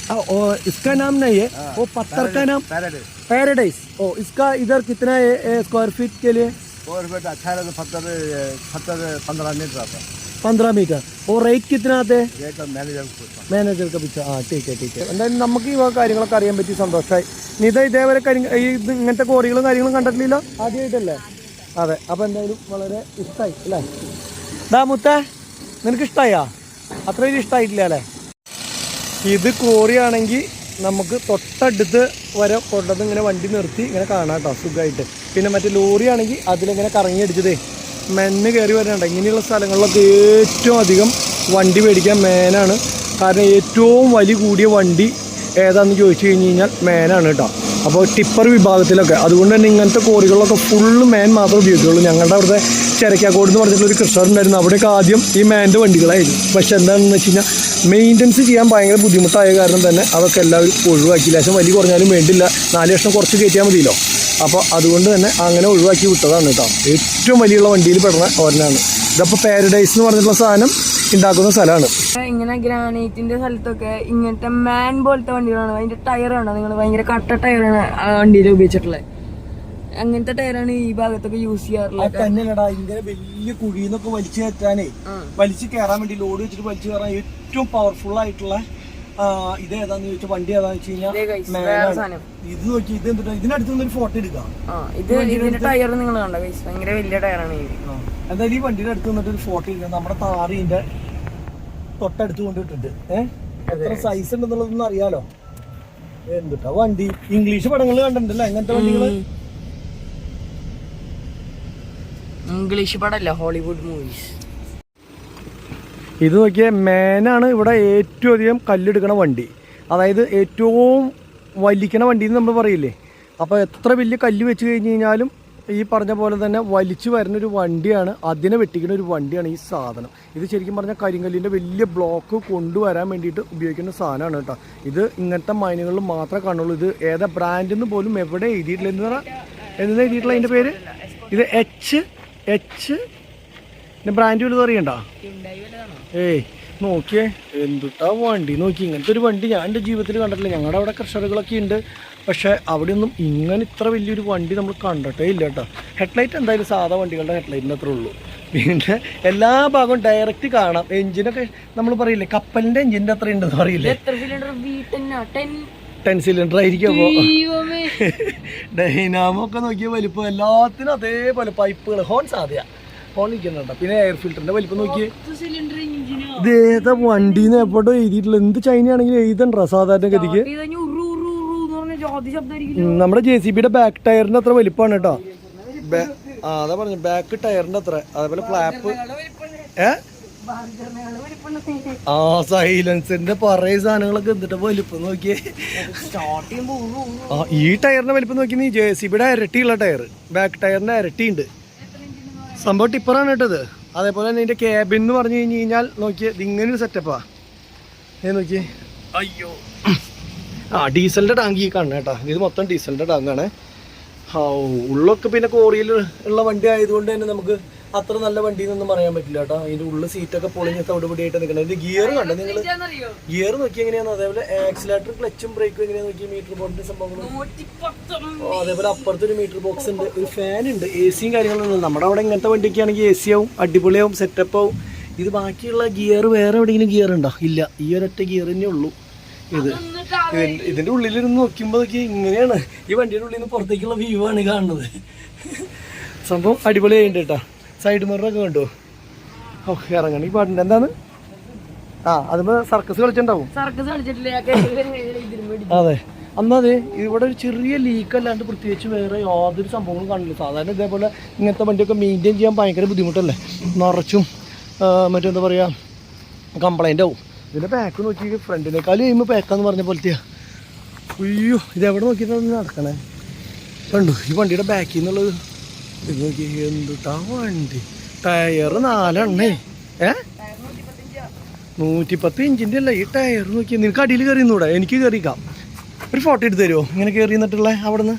आ, और इसका नाम नहीं है वो पत्थर का नाम पैराडाइज पैराडाइज ओ इसका इधर कितना है स्क्वायर फीट के लिए और बेटा अठारह से सत्तर सत्तर पंद्रह मीटर आता है पंद्रह मीटर और रेट कितना आते हैं रेट मैनेजर को पूछता മാനേജർ കപ്പിച്ച ആ ടീക്ക് ടീക്ക് എന്തായാലും നമുക്ക് ഈ വക കാര്യങ്ങളൊക്കെ അറിയാൻ പറ്റി സന്തോഷമായി നീ ഇത് ഇതേവരെ കരി ഈ ഇത് ഇങ്ങനത്തെ കോറികളും കാര്യങ്ങളും കണ്ടിട്ടില്ലല്ലോ ആദ്യമായിട്ടല്ലേ അതെ അപ്പോൾ എന്തായാലും വളരെ ഇഷ്ടമായി അല്ലേ ഡാ മുത്തേ നിനക്ക് ഇഷ്ടമായാ അത്ര വലിയ ഇഷ്ടമായിട്ടില്ല അല്ലേ ഇത് കോറിയാണെങ്കിൽ നമുക്ക് തൊട്ടടുത്ത് വരെ കൊണ്ടത് ഇങ്ങനെ വണ്ടി നിർത്തി ഇങ്ങനെ കാണാം കേട്ടോ സുഖമായിട്ട് പിന്നെ മറ്റേ ലോറി ആണെങ്കിൽ അതിലിങ്ങനെ കറങ്ങി അടിച്ചതേ മെന്ന് കയറി വരാനുണ്ട്. ഇങ്ങനെയുള്ള സ്ഥലങ്ങളിലൊക്കെ ഏറ്റവും അധികം വണ്ടി മേടിക്കാൻ മേനാണ്. കാരണം ഏറ്റവും വലി കൂടിയ വണ്ടി ഏതാണെന്ന് ചോദിച്ചു കഴിഞ്ഞ് കഴിഞ്ഞാൽ മേനാണ് കേട്ടോ. അപ്പോൾ ടിപ്പർ വിഭാഗത്തിലൊക്കെ. അതുകൊണ്ട് തന്നെ ഇങ്ങനത്തെ കോറികളിലൊക്കെ ഫുള്ള് മേൻ മാത്രമേ ഉപയോഗിക്കുകയുള്ളൂ. ഞങ്ങളുടെ അവിടുത്തെ ചെരക്കാക്കോട് എന്ന് പറഞ്ഞിട്ടുള്ള ഒരു കൃഷ്ണർ ഉണ്ടായിരുന്നു. അവിടെയൊക്കെ ആദ്യം ഈ മേന്റെ വണ്ടികളായിരുന്നു. പക്ഷെ എന്താണെന്ന് വെച്ച് കഴിഞ്ഞാൽ മെയിന്റനൻസ് ചെയ്യാൻ ഭയങ്കര ബുദ്ധിമുട്ടായ കാരണം തന്നെ അതൊക്കെ എല്ലാവരും ഒഴിവാക്കി. ലേശം വലിയ കുറഞ്ഞാലും വേണ്ടില്ല. നാല് ലക്ഷം കുറച്ച് കയറ്റിയാൽ മതിയല്ലോ. അപ്പോൾ അതുകൊണ്ട് തന്നെ അങ്ങനെ ഒഴിവാക്കി വിട്ടതാണ് കേട്ടോ. ഏറ്റവും വലിയുള്ള വണ്ടിയിൽ പെടുന്ന ഒരെണ്ണമാണ് ഇതപ്പോൾ പാരഡൈസ് എന്ന് പറഞ്ഞിട്ടുള്ള സാധനം ഉണ്ടാക്കുന്ന സ്ഥലമാണ്. ഇങ്ങനെ ഗ്രാനൈറ്റിന്റെ സ്ഥലത്തൊക്കെ ഇങ്ങനത്തെ മാൻ പോലത്തെ വണ്ടികളാണ്. അതിന്റെ ടയർ കണ്ടോ നിങ്ങൾ ഭയങ്കര കട്ട ടയറാണ് ആ വണ്ടിയിൽ ഉപയോഗിച്ചിട്ടുള്ളത് അങ്ങനത്തെ ടയറാണ് ഈ ഭാഗത്തൊക്കെ യൂസ് ചെയ്യാറുള്ളത്. തന്നെയല്ലടാ. ഇങ്ങനെ വലിയ കുഴിന്നൊക്കെ വലിച്ചു കയറ്റാനേ വലിച്ചു കയറാൻ വേണ്ടി ലോഡ് വെച്ചിട്ട് വലിച്ചു കയറാൻ ഏറ്റവും പവർഫുൾ ആയിട്ടുള്ള ഇത് ഏതാന്ന് ചോദിച്ചാൽ വണ്ടി ഏതാന്ന് വെച്ച് കഴിഞ്ഞാൽ ഇത് നോക്കി ഇത് എന്തിട്ടാ? ഇതിനടുത്ത് നിന്നൊരു ഫോട്ടോ എടുക്കാം. ഇത് ഇതിന്റെ ടയർ നിങ്ങൾ കണ്ടോ ഭയങ്കര വലിയ ടയറാണ് എന്തായാലും ഈ വണ്ടിയുടെ അടുത്ത് നിന്നിട്ട് ഒരു ഫോട്ടോ എടുക്കാം. നമ്മുടെ താറിന്റെ തൊട്ടടുത്ത് കൊണ്ടിട്ടുണ്ട് ഏഹ് എത്ര സൈസ് ഉണ്ടെന്നുള്ളതൊന്നും അറിയാലോ? എന്തുട്ടാ? വണ്ടി. ഇംഗ്ലീഷ് പടങ്ങൾ കണ്ടിട്ടുണ്ടല്ലോ? എങ്ങനത്തെ വണ്ടികൾ? ഇംഗ്ലീഷ് പടല്ല ഹോളിവുഡ് മൂവീസ് ഇത് നോക്കിയാൽ മേനാണ് ഇവിടെ ഏറ്റവും അധികം കല്ലെടുക്കണ വണ്ടി. അതായത് ഏറ്റവും വലിക്കണ വണ്ടി എന്ന് നമ്മൾ പറയില്ലേ? അപ്പോൾ എത്ര വലിയ കല്ല് വെച്ച് കഴിഞ്ഞ് കഴിഞ്ഞാലും ഈ പറഞ്ഞ പോലെ തന്നെ വലിച്ചു വരുന്ന ഒരു വണ്ടിയാണ് അതിനെ വെട്ടിക്കുന്ന ഒരു വണ്ടിയാണ് ഈ സാധനം. ഇത് ശരിക്കും പറഞ്ഞാൽ കരിങ്കല്ലിന്റെ വലിയ ബ്ലോക്ക് കൊണ്ടുവരാൻ വേണ്ടിയിട്ട് ഉപയോഗിക്കുന്ന സാധനമാണ് കേട്ടോ. ഇത് ഇങ്ങനത്തെ മൈനുകളിൽ മാത്രമേ കാണുള്ളൂ. ഇത് ഏതാ ബ്രാൻഡെന്ന് പോലും എവിടെ എഴുതിയിട്ടില്ല. എന്ന് എന്താ എഴുതിയിട്ടുള്ള അതിന്റെ പേര്? ഇത് എച്ച് എച്ച് ബ്രാൻഡ് വലുത് അറിയണ്ട? ഏയ് നോക്കിയേ എന്തുട്ടാ വണ്ടി നോക്കി. ഇങ്ങനത്തെ ഒരു വണ്ടി ഞാൻ എന്റെ ജീവിതത്തിൽ കണ്ടിട്ടില്ല. ഞങ്ങളുടെ അവിടെ കർഷകകളൊക്കെ ഉണ്ട്. പക്ഷേ അവിടെയൊന്നും ഇങ്ങനെ ഇത്ര വലിയൊരു വണ്ടി നമ്മൾ കണ്ടിട്ടേ ഇല്ല കേട്ടോ. ഹെഡ്ലൈറ്റ് എന്തായാലും സാധാ വണ്ടികളുടെ ഹെഡ്ലൈറ്റിന് അത്ര ഉള്ളൂ. പിന്നെ എല്ലാ ഭാഗവും ഡയറക്റ്റ് കാണാം. എഞ്ചിനൊക്കെ നമ്മൾ പറയില്ലേ കപ്പലിന്റെ എഞ്ചിന്റെ അത്ര ഉണ്ടെന്ന് പറയില്ലേ? ടെൻ സിലിണ്ടർ ആയിരിക്കും അപ്പോൾ ഡൈനാമോ ഒക്കെ നോക്കിയ വലിപ്പം എല്ലാത്തിനും അതേപോലെ പൈപ്പുകൾ ഹോൺ സാധ്യ. ഹോൺ നിൽക്കുന്നുണ്ടോ. പിന്നെ എയർ ഫിൽറ്ററിന്റെ വലിപ്പം നോക്കിയേ. സിലിണ്ടർ ഇത് ഏതാ വണ്ടിന്ന് എപ്പോഴും എഴുതിയിട്ടില്ല എന്ത് ചൈനയാണെങ്കിലും എഴുതണ്ട സാധാരണ ഗതിക്ക് നമ്മുടെ ജെ സി ബിയുടെ ബാക്ക് ടയറിന്റെ അത്ര വലിപ്പമാണ് കേട്ടോ. ആ അതാ പറഞ്ഞു ബാക്ക് ടയറിന്റെ അത്ര. അതേപോലെ ഫ്ലാപ്പ് ഏ? ആ സൈലൻസിന്റെ പറയ സാധനങ്ങളൊക്കെ എന്നിട്ട് വലിപ്പം നോക്കിയേ? ആ ഈ ടയറിന്റെ വലിപ്പം നോക്കി നീ ജെ സി ബിയുടെ ഇരട്ടിയുള്ള ടയർ ബാക്ക് ടയറിന്റെ ഇരട്ടിയുണ്ട് സംഭവം ടിപ്പറാണ് കേട്ടത് അതേപോലെ തന്നെ ഇതിന്റെ ക്യാബിൻ എന്ന് പറഞ്ഞു കഴിഞ്ഞ് കഴിഞ്ഞാൽ നോക്കിയേ ഇത് ഇങ്ങനെ ഒരു സെറ്റപ്പാ ഏ നോക്കിയേ. അയ്യോ. ആ ഡീസലിന്റെ ടാങ്ക് ഈ കാണണം കേട്ടാ. ഇത് മൊത്തം ഡീസലിന്റെ ടാങ്കാണ് ഉള്ളൊക്കെ പിന്നെ കോറിയിൽ ഉള്ള വണ്ടി ആയതുകൊണ്ട് തന്നെ നമുക്ക് അത്ര നല്ല വണ്ടി എന്നൊന്നും പറയാൻ പറ്റില്ല കേട്ടോ. അതിന്റെ ഉള്ളിൽ സീറ്റൊക്കെ പൊളിഞ്ഞ ആയിട്ട് നിൽക്കണം ഇത് ഗിയർ കണ്ടോ നിങ്ങൾ ഗിയർ നോക്കി എങ്ങനെയാണ് അതേപോലെ ആക്സിലേറ്റർ ക്ലച്ചും ബ്രേക്കും എങ്ങനെയാ നോക്കി മീറ്റർ ബോർഡിന്റെ സംഭവങ്ങൾ അതേപോലെ അപ്പുറത്ത് ഒരു മീറ്റർ ബോക്സ് ഉണ്ട്. ഒരു ഫാൻ ഉണ്ട്. എ സിയും കാര്യങ്ങളൊന്നും. നമ്മുടെ അവിടെ ഇങ്ങനത്തെ വണ്ടിയൊക്കെ ആണെങ്കിൽ എ സി ആവും അടിപൊളിയാവും സെറ്റപ്പ് ആവും. ഇത് ബാക്കിയുള്ള ഗിയർ വേറെ എവിടെയെങ്കിലും ഗിയർ ഉണ്ടോ? ഇല്ല. ഈ ഒരൊറ്റ ഗിയർ തന്നെ ഉള്ളൂ. ഇത് ഇതിന്റെ- ഉള്ളിലിരുന്ന് നോക്കുമ്പോൾ നോക്കി ഇങ്ങനെയാണ്. ഈ വണ്ടിയുടെ ഉള്ളിൽ നിന്ന് പുറത്തേക്കുള്ള വ്യൂ ആണ് കാണുന്നത്. സംഭവം അടിപൊളിയായിട്ട് കേട്ടോ. സൈഡ് മിററൊക്കെ കണ്ടു. ഓക്കെ ഇറങ്ങണം. ഈ പാട്ടിന്റെ എന്താണ്? ആ അതിപ്പോ സർക്കസ് കളിച്ചിട്ടുണ്ടാവും. അതെ. അന്നത് ഇവിടെ ഒരു ചെറിയ ലീക്ക് അല്ലാണ്ട് പ്രത്യേകിച്ച് വേറെ യാതൊരു സംഭവങ്ങളും കാണില്ല. സാധാരണ ഇതേപോലെ ഇങ്ങനത്തെ വണ്ടിയൊക്കെ മെയിന്റെയിൻ ചെയ്യാൻ ഭയങ്കര ബുദ്ധിമുട്ടല്ലേ? നിറച്ചും മറ്റെന്താ പറയുക കംപ്ലൈന്റ് ആവും. ഇതിന്റെ പാക്ക് നോക്കി ഫ്രണ്ടിനേക്കാളും ചെയ്യുമ്പോൾ പാക്കാന്ന് പറഞ്ഞ പോലത്തെയാ. അയ്യോ ഇതെവിടെ നോക്കിയിട്ടാണ് നടക്കണേ? കണ്ടു ഈ വണ്ടിയുടെ ബാക്കിൽ നിന്നുള്ളത് ഇത് നോക്കി വണ്ടി? ടയർ നാലെണ്ണേ. ഏ? നൂറ്റിപ്പത്ത് ഇഞ്ചിന്റെ അല്ല ഈ ടയർ നോക്കി നിനക്ക് അടിയിൽ കയറി നിന്നൂടെ എനിക്ക് കയറിക്കാം ഒരു ഫോട്ടോ എടുത്ത് തരുമോ ഇങ്ങനെ കയറി നിന്നിട്ടുള്ള അവിടെ നിന്ന്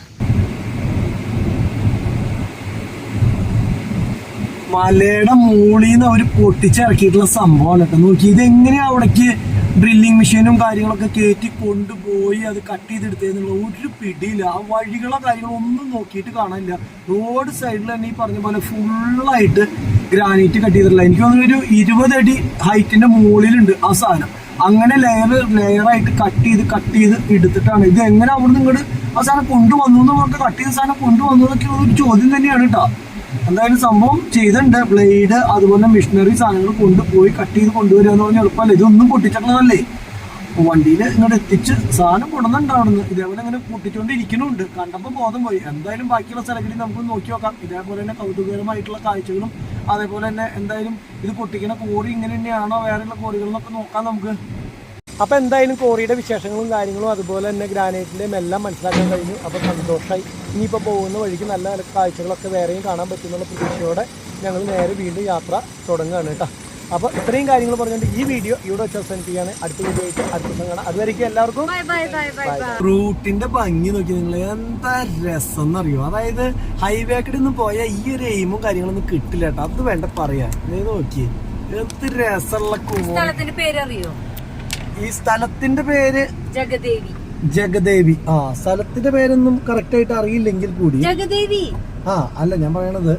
മലയുടെ മുകളിന്ന് അവർ പൊട്ടിച്ചിറക്കിയിട്ടുള്ള സംഭവമാണ് കേട്ടോ. നോക്കി ഇതെങ്ങനെയാ അവിടേക്ക് ഡ്രില്ലിംഗ് മെഷീനും കാര്യങ്ങളൊക്കെ കയറ്റി കൊണ്ടുപോയി അത് കട്ട് ചെയ്തെടുത്തതെന്നുള്ള ഒരു പിടിയില്ല. ആ വഴികളോ കാര്യങ്ങളോ ഒന്നും നോക്കിയിട്ട് കാണാനില്ല. റോഡ് സൈഡിൽ തന്നെ ഈ പറഞ്ഞ പോലെ ഫുള്ളായിട്ട് ഗ്രാനൈറ്റ് കട്ട് ചെയ്തിട്ടില്ല എനിക്ക് തോന്നുന്നു ഒരു ഇരുപത് അടി ഹൈറ്റിന്റെ മുകളിലുണ്ട് ആ സാധനം. അങ്ങനെ ലെയർ ലെയറായിട്ട് കട്ട് ചെയ്ത് കട്ട് ചെയ്ത് എടുത്തിട്ടാണ്. ഇത് എങ്ങനെ അവിടെ ഇങ്ങോട്ട് ആ സാധനം കൊണ്ടുവന്നു പറഞ്ഞിട്ട് കട്ട് ചെയ്ത സാധനം കൊണ്ടുവന്നു എന്നൊക്കെ ഒരു ചോദ്യം തന്നെയാണ് കേട്ടോ എന്തായാലും സംഭവം ചെയ്തിട്ടുണ്ട്. ബ്ലേഡ് അതുപോലെ മിഷനറി സാധനങ്ങൾ കൊണ്ടുപോയി കട്ട് ചെയ്ത് കൊണ്ടുവരിക എന്ന് പറഞ്ഞാൽ എളുപ്പമല്ല? ഇതൊന്നും പൊട്ടിച്ചിട്ടുള്ളതല്ലേ വണ്ടിയിൽ ഇങ്ങോട്ട് എത്തിച്ച് സാധനം കൊണ്ടുവന്നുണ്ടാവുന്നു ഇതേപോലെ ഇങ്ങനെ പൊട്ടിച്ചുകൊണ്ടിരിക്കുന്നുണ്ട് കണ്ടപ്പോൾ ബോധം പോയി. എന്തായാലും ബാക്കിയുള്ള സ്ഥലങ്ങളിൽ നമുക്ക് നോക്കി നോക്കാം. ഇതേപോലെ തന്നെ കൗതുകകരമായിട്ടുള്ള കാഴ്ചകളും അതേപോലെ തന്നെ എന്തായാലും ഇത് പൊട്ടിക്കുന്ന കോറി ഇങ്ങനെ തന്നെയാണോ വേറെയുള്ള കോറികളെന്നൊക്കെ നോക്കാം നമുക്ക്. അപ്പോൾ എന്തായാലും കോറിയുടെ വിശേഷങ്ങളും കാര്യങ്ങളും അതുപോലെ തന്നെ ഗ്രാനൈറ്റിന്റെയും എല്ലാം മനസ്സിലാക്കാൻ കഴിഞ്ഞു. അപ്പോൾ സന്തോഷമായി ഇനിയിപ്പോൾ പോകുന്ന വഴിക്ക് നല്ല നല്ല കാഴ്ചകളൊക്കെ വേറെയും കാണാൻ പറ്റുമെന്നുള്ള പ്രതീക്ഷയോടെ ഞങ്ങൾ നേരെ വീണ്ടും യാത്ര തുടങ്ങുകയാണ് കേട്ടോ. അപ്പോൾ ഇത്രയും കാര്യങ്ങൾ പറഞ്ഞുകൊണ്ട് ഈ വീഡിയോ ഇവിടെ വെച്ച് അവസാനിപ്പിക്കുകയാണ്. അടുത്ത വീഡിയോ ആയിട്ട് അടുത്ത ദിവസം കാണാം. അതുവരെയ്ക്കും എല്ലാവർക്കും റൂട്ടിന്റെ ഭംഗി നോക്കി നിങ്ങൾ എന്താ രസം എന്നറിയോ അതായത് ഹൈവേ കൂടെ നിന്ന് പോയാൽ ഈ ഒരു എയിമും കാര്യങ്ങളൊന്നും കിട്ടില്ല കേട്ടോ. അത് വേണ്ട പറയാൻ നീ നോക്കി എന്ത് രസമുള്ള കുമോ പേരറിയോ? ഈ സ്ഥലത്തിന്റെ പേര് ജഗദേവി. ജഗദേവി. ആ സ്ഥലത്തിന്റെ പേരൊന്നും കറക്റ്റ് ആയിട്ട് അറിയില്ലെങ്കിൽ കൂടി ജഗദേവി. ആ അല്ല ഞാൻ പറയണത്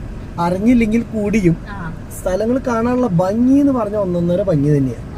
അറിഞ്ഞില്ലെങ്കിൽ കൂടിയും സ്ഥലങ്ങൾ കാണാനുള്ള ഭംഗി എന്ന് പറഞ്ഞ ഒന്നൊന്നര ഭംഗി തന്നെയാണ്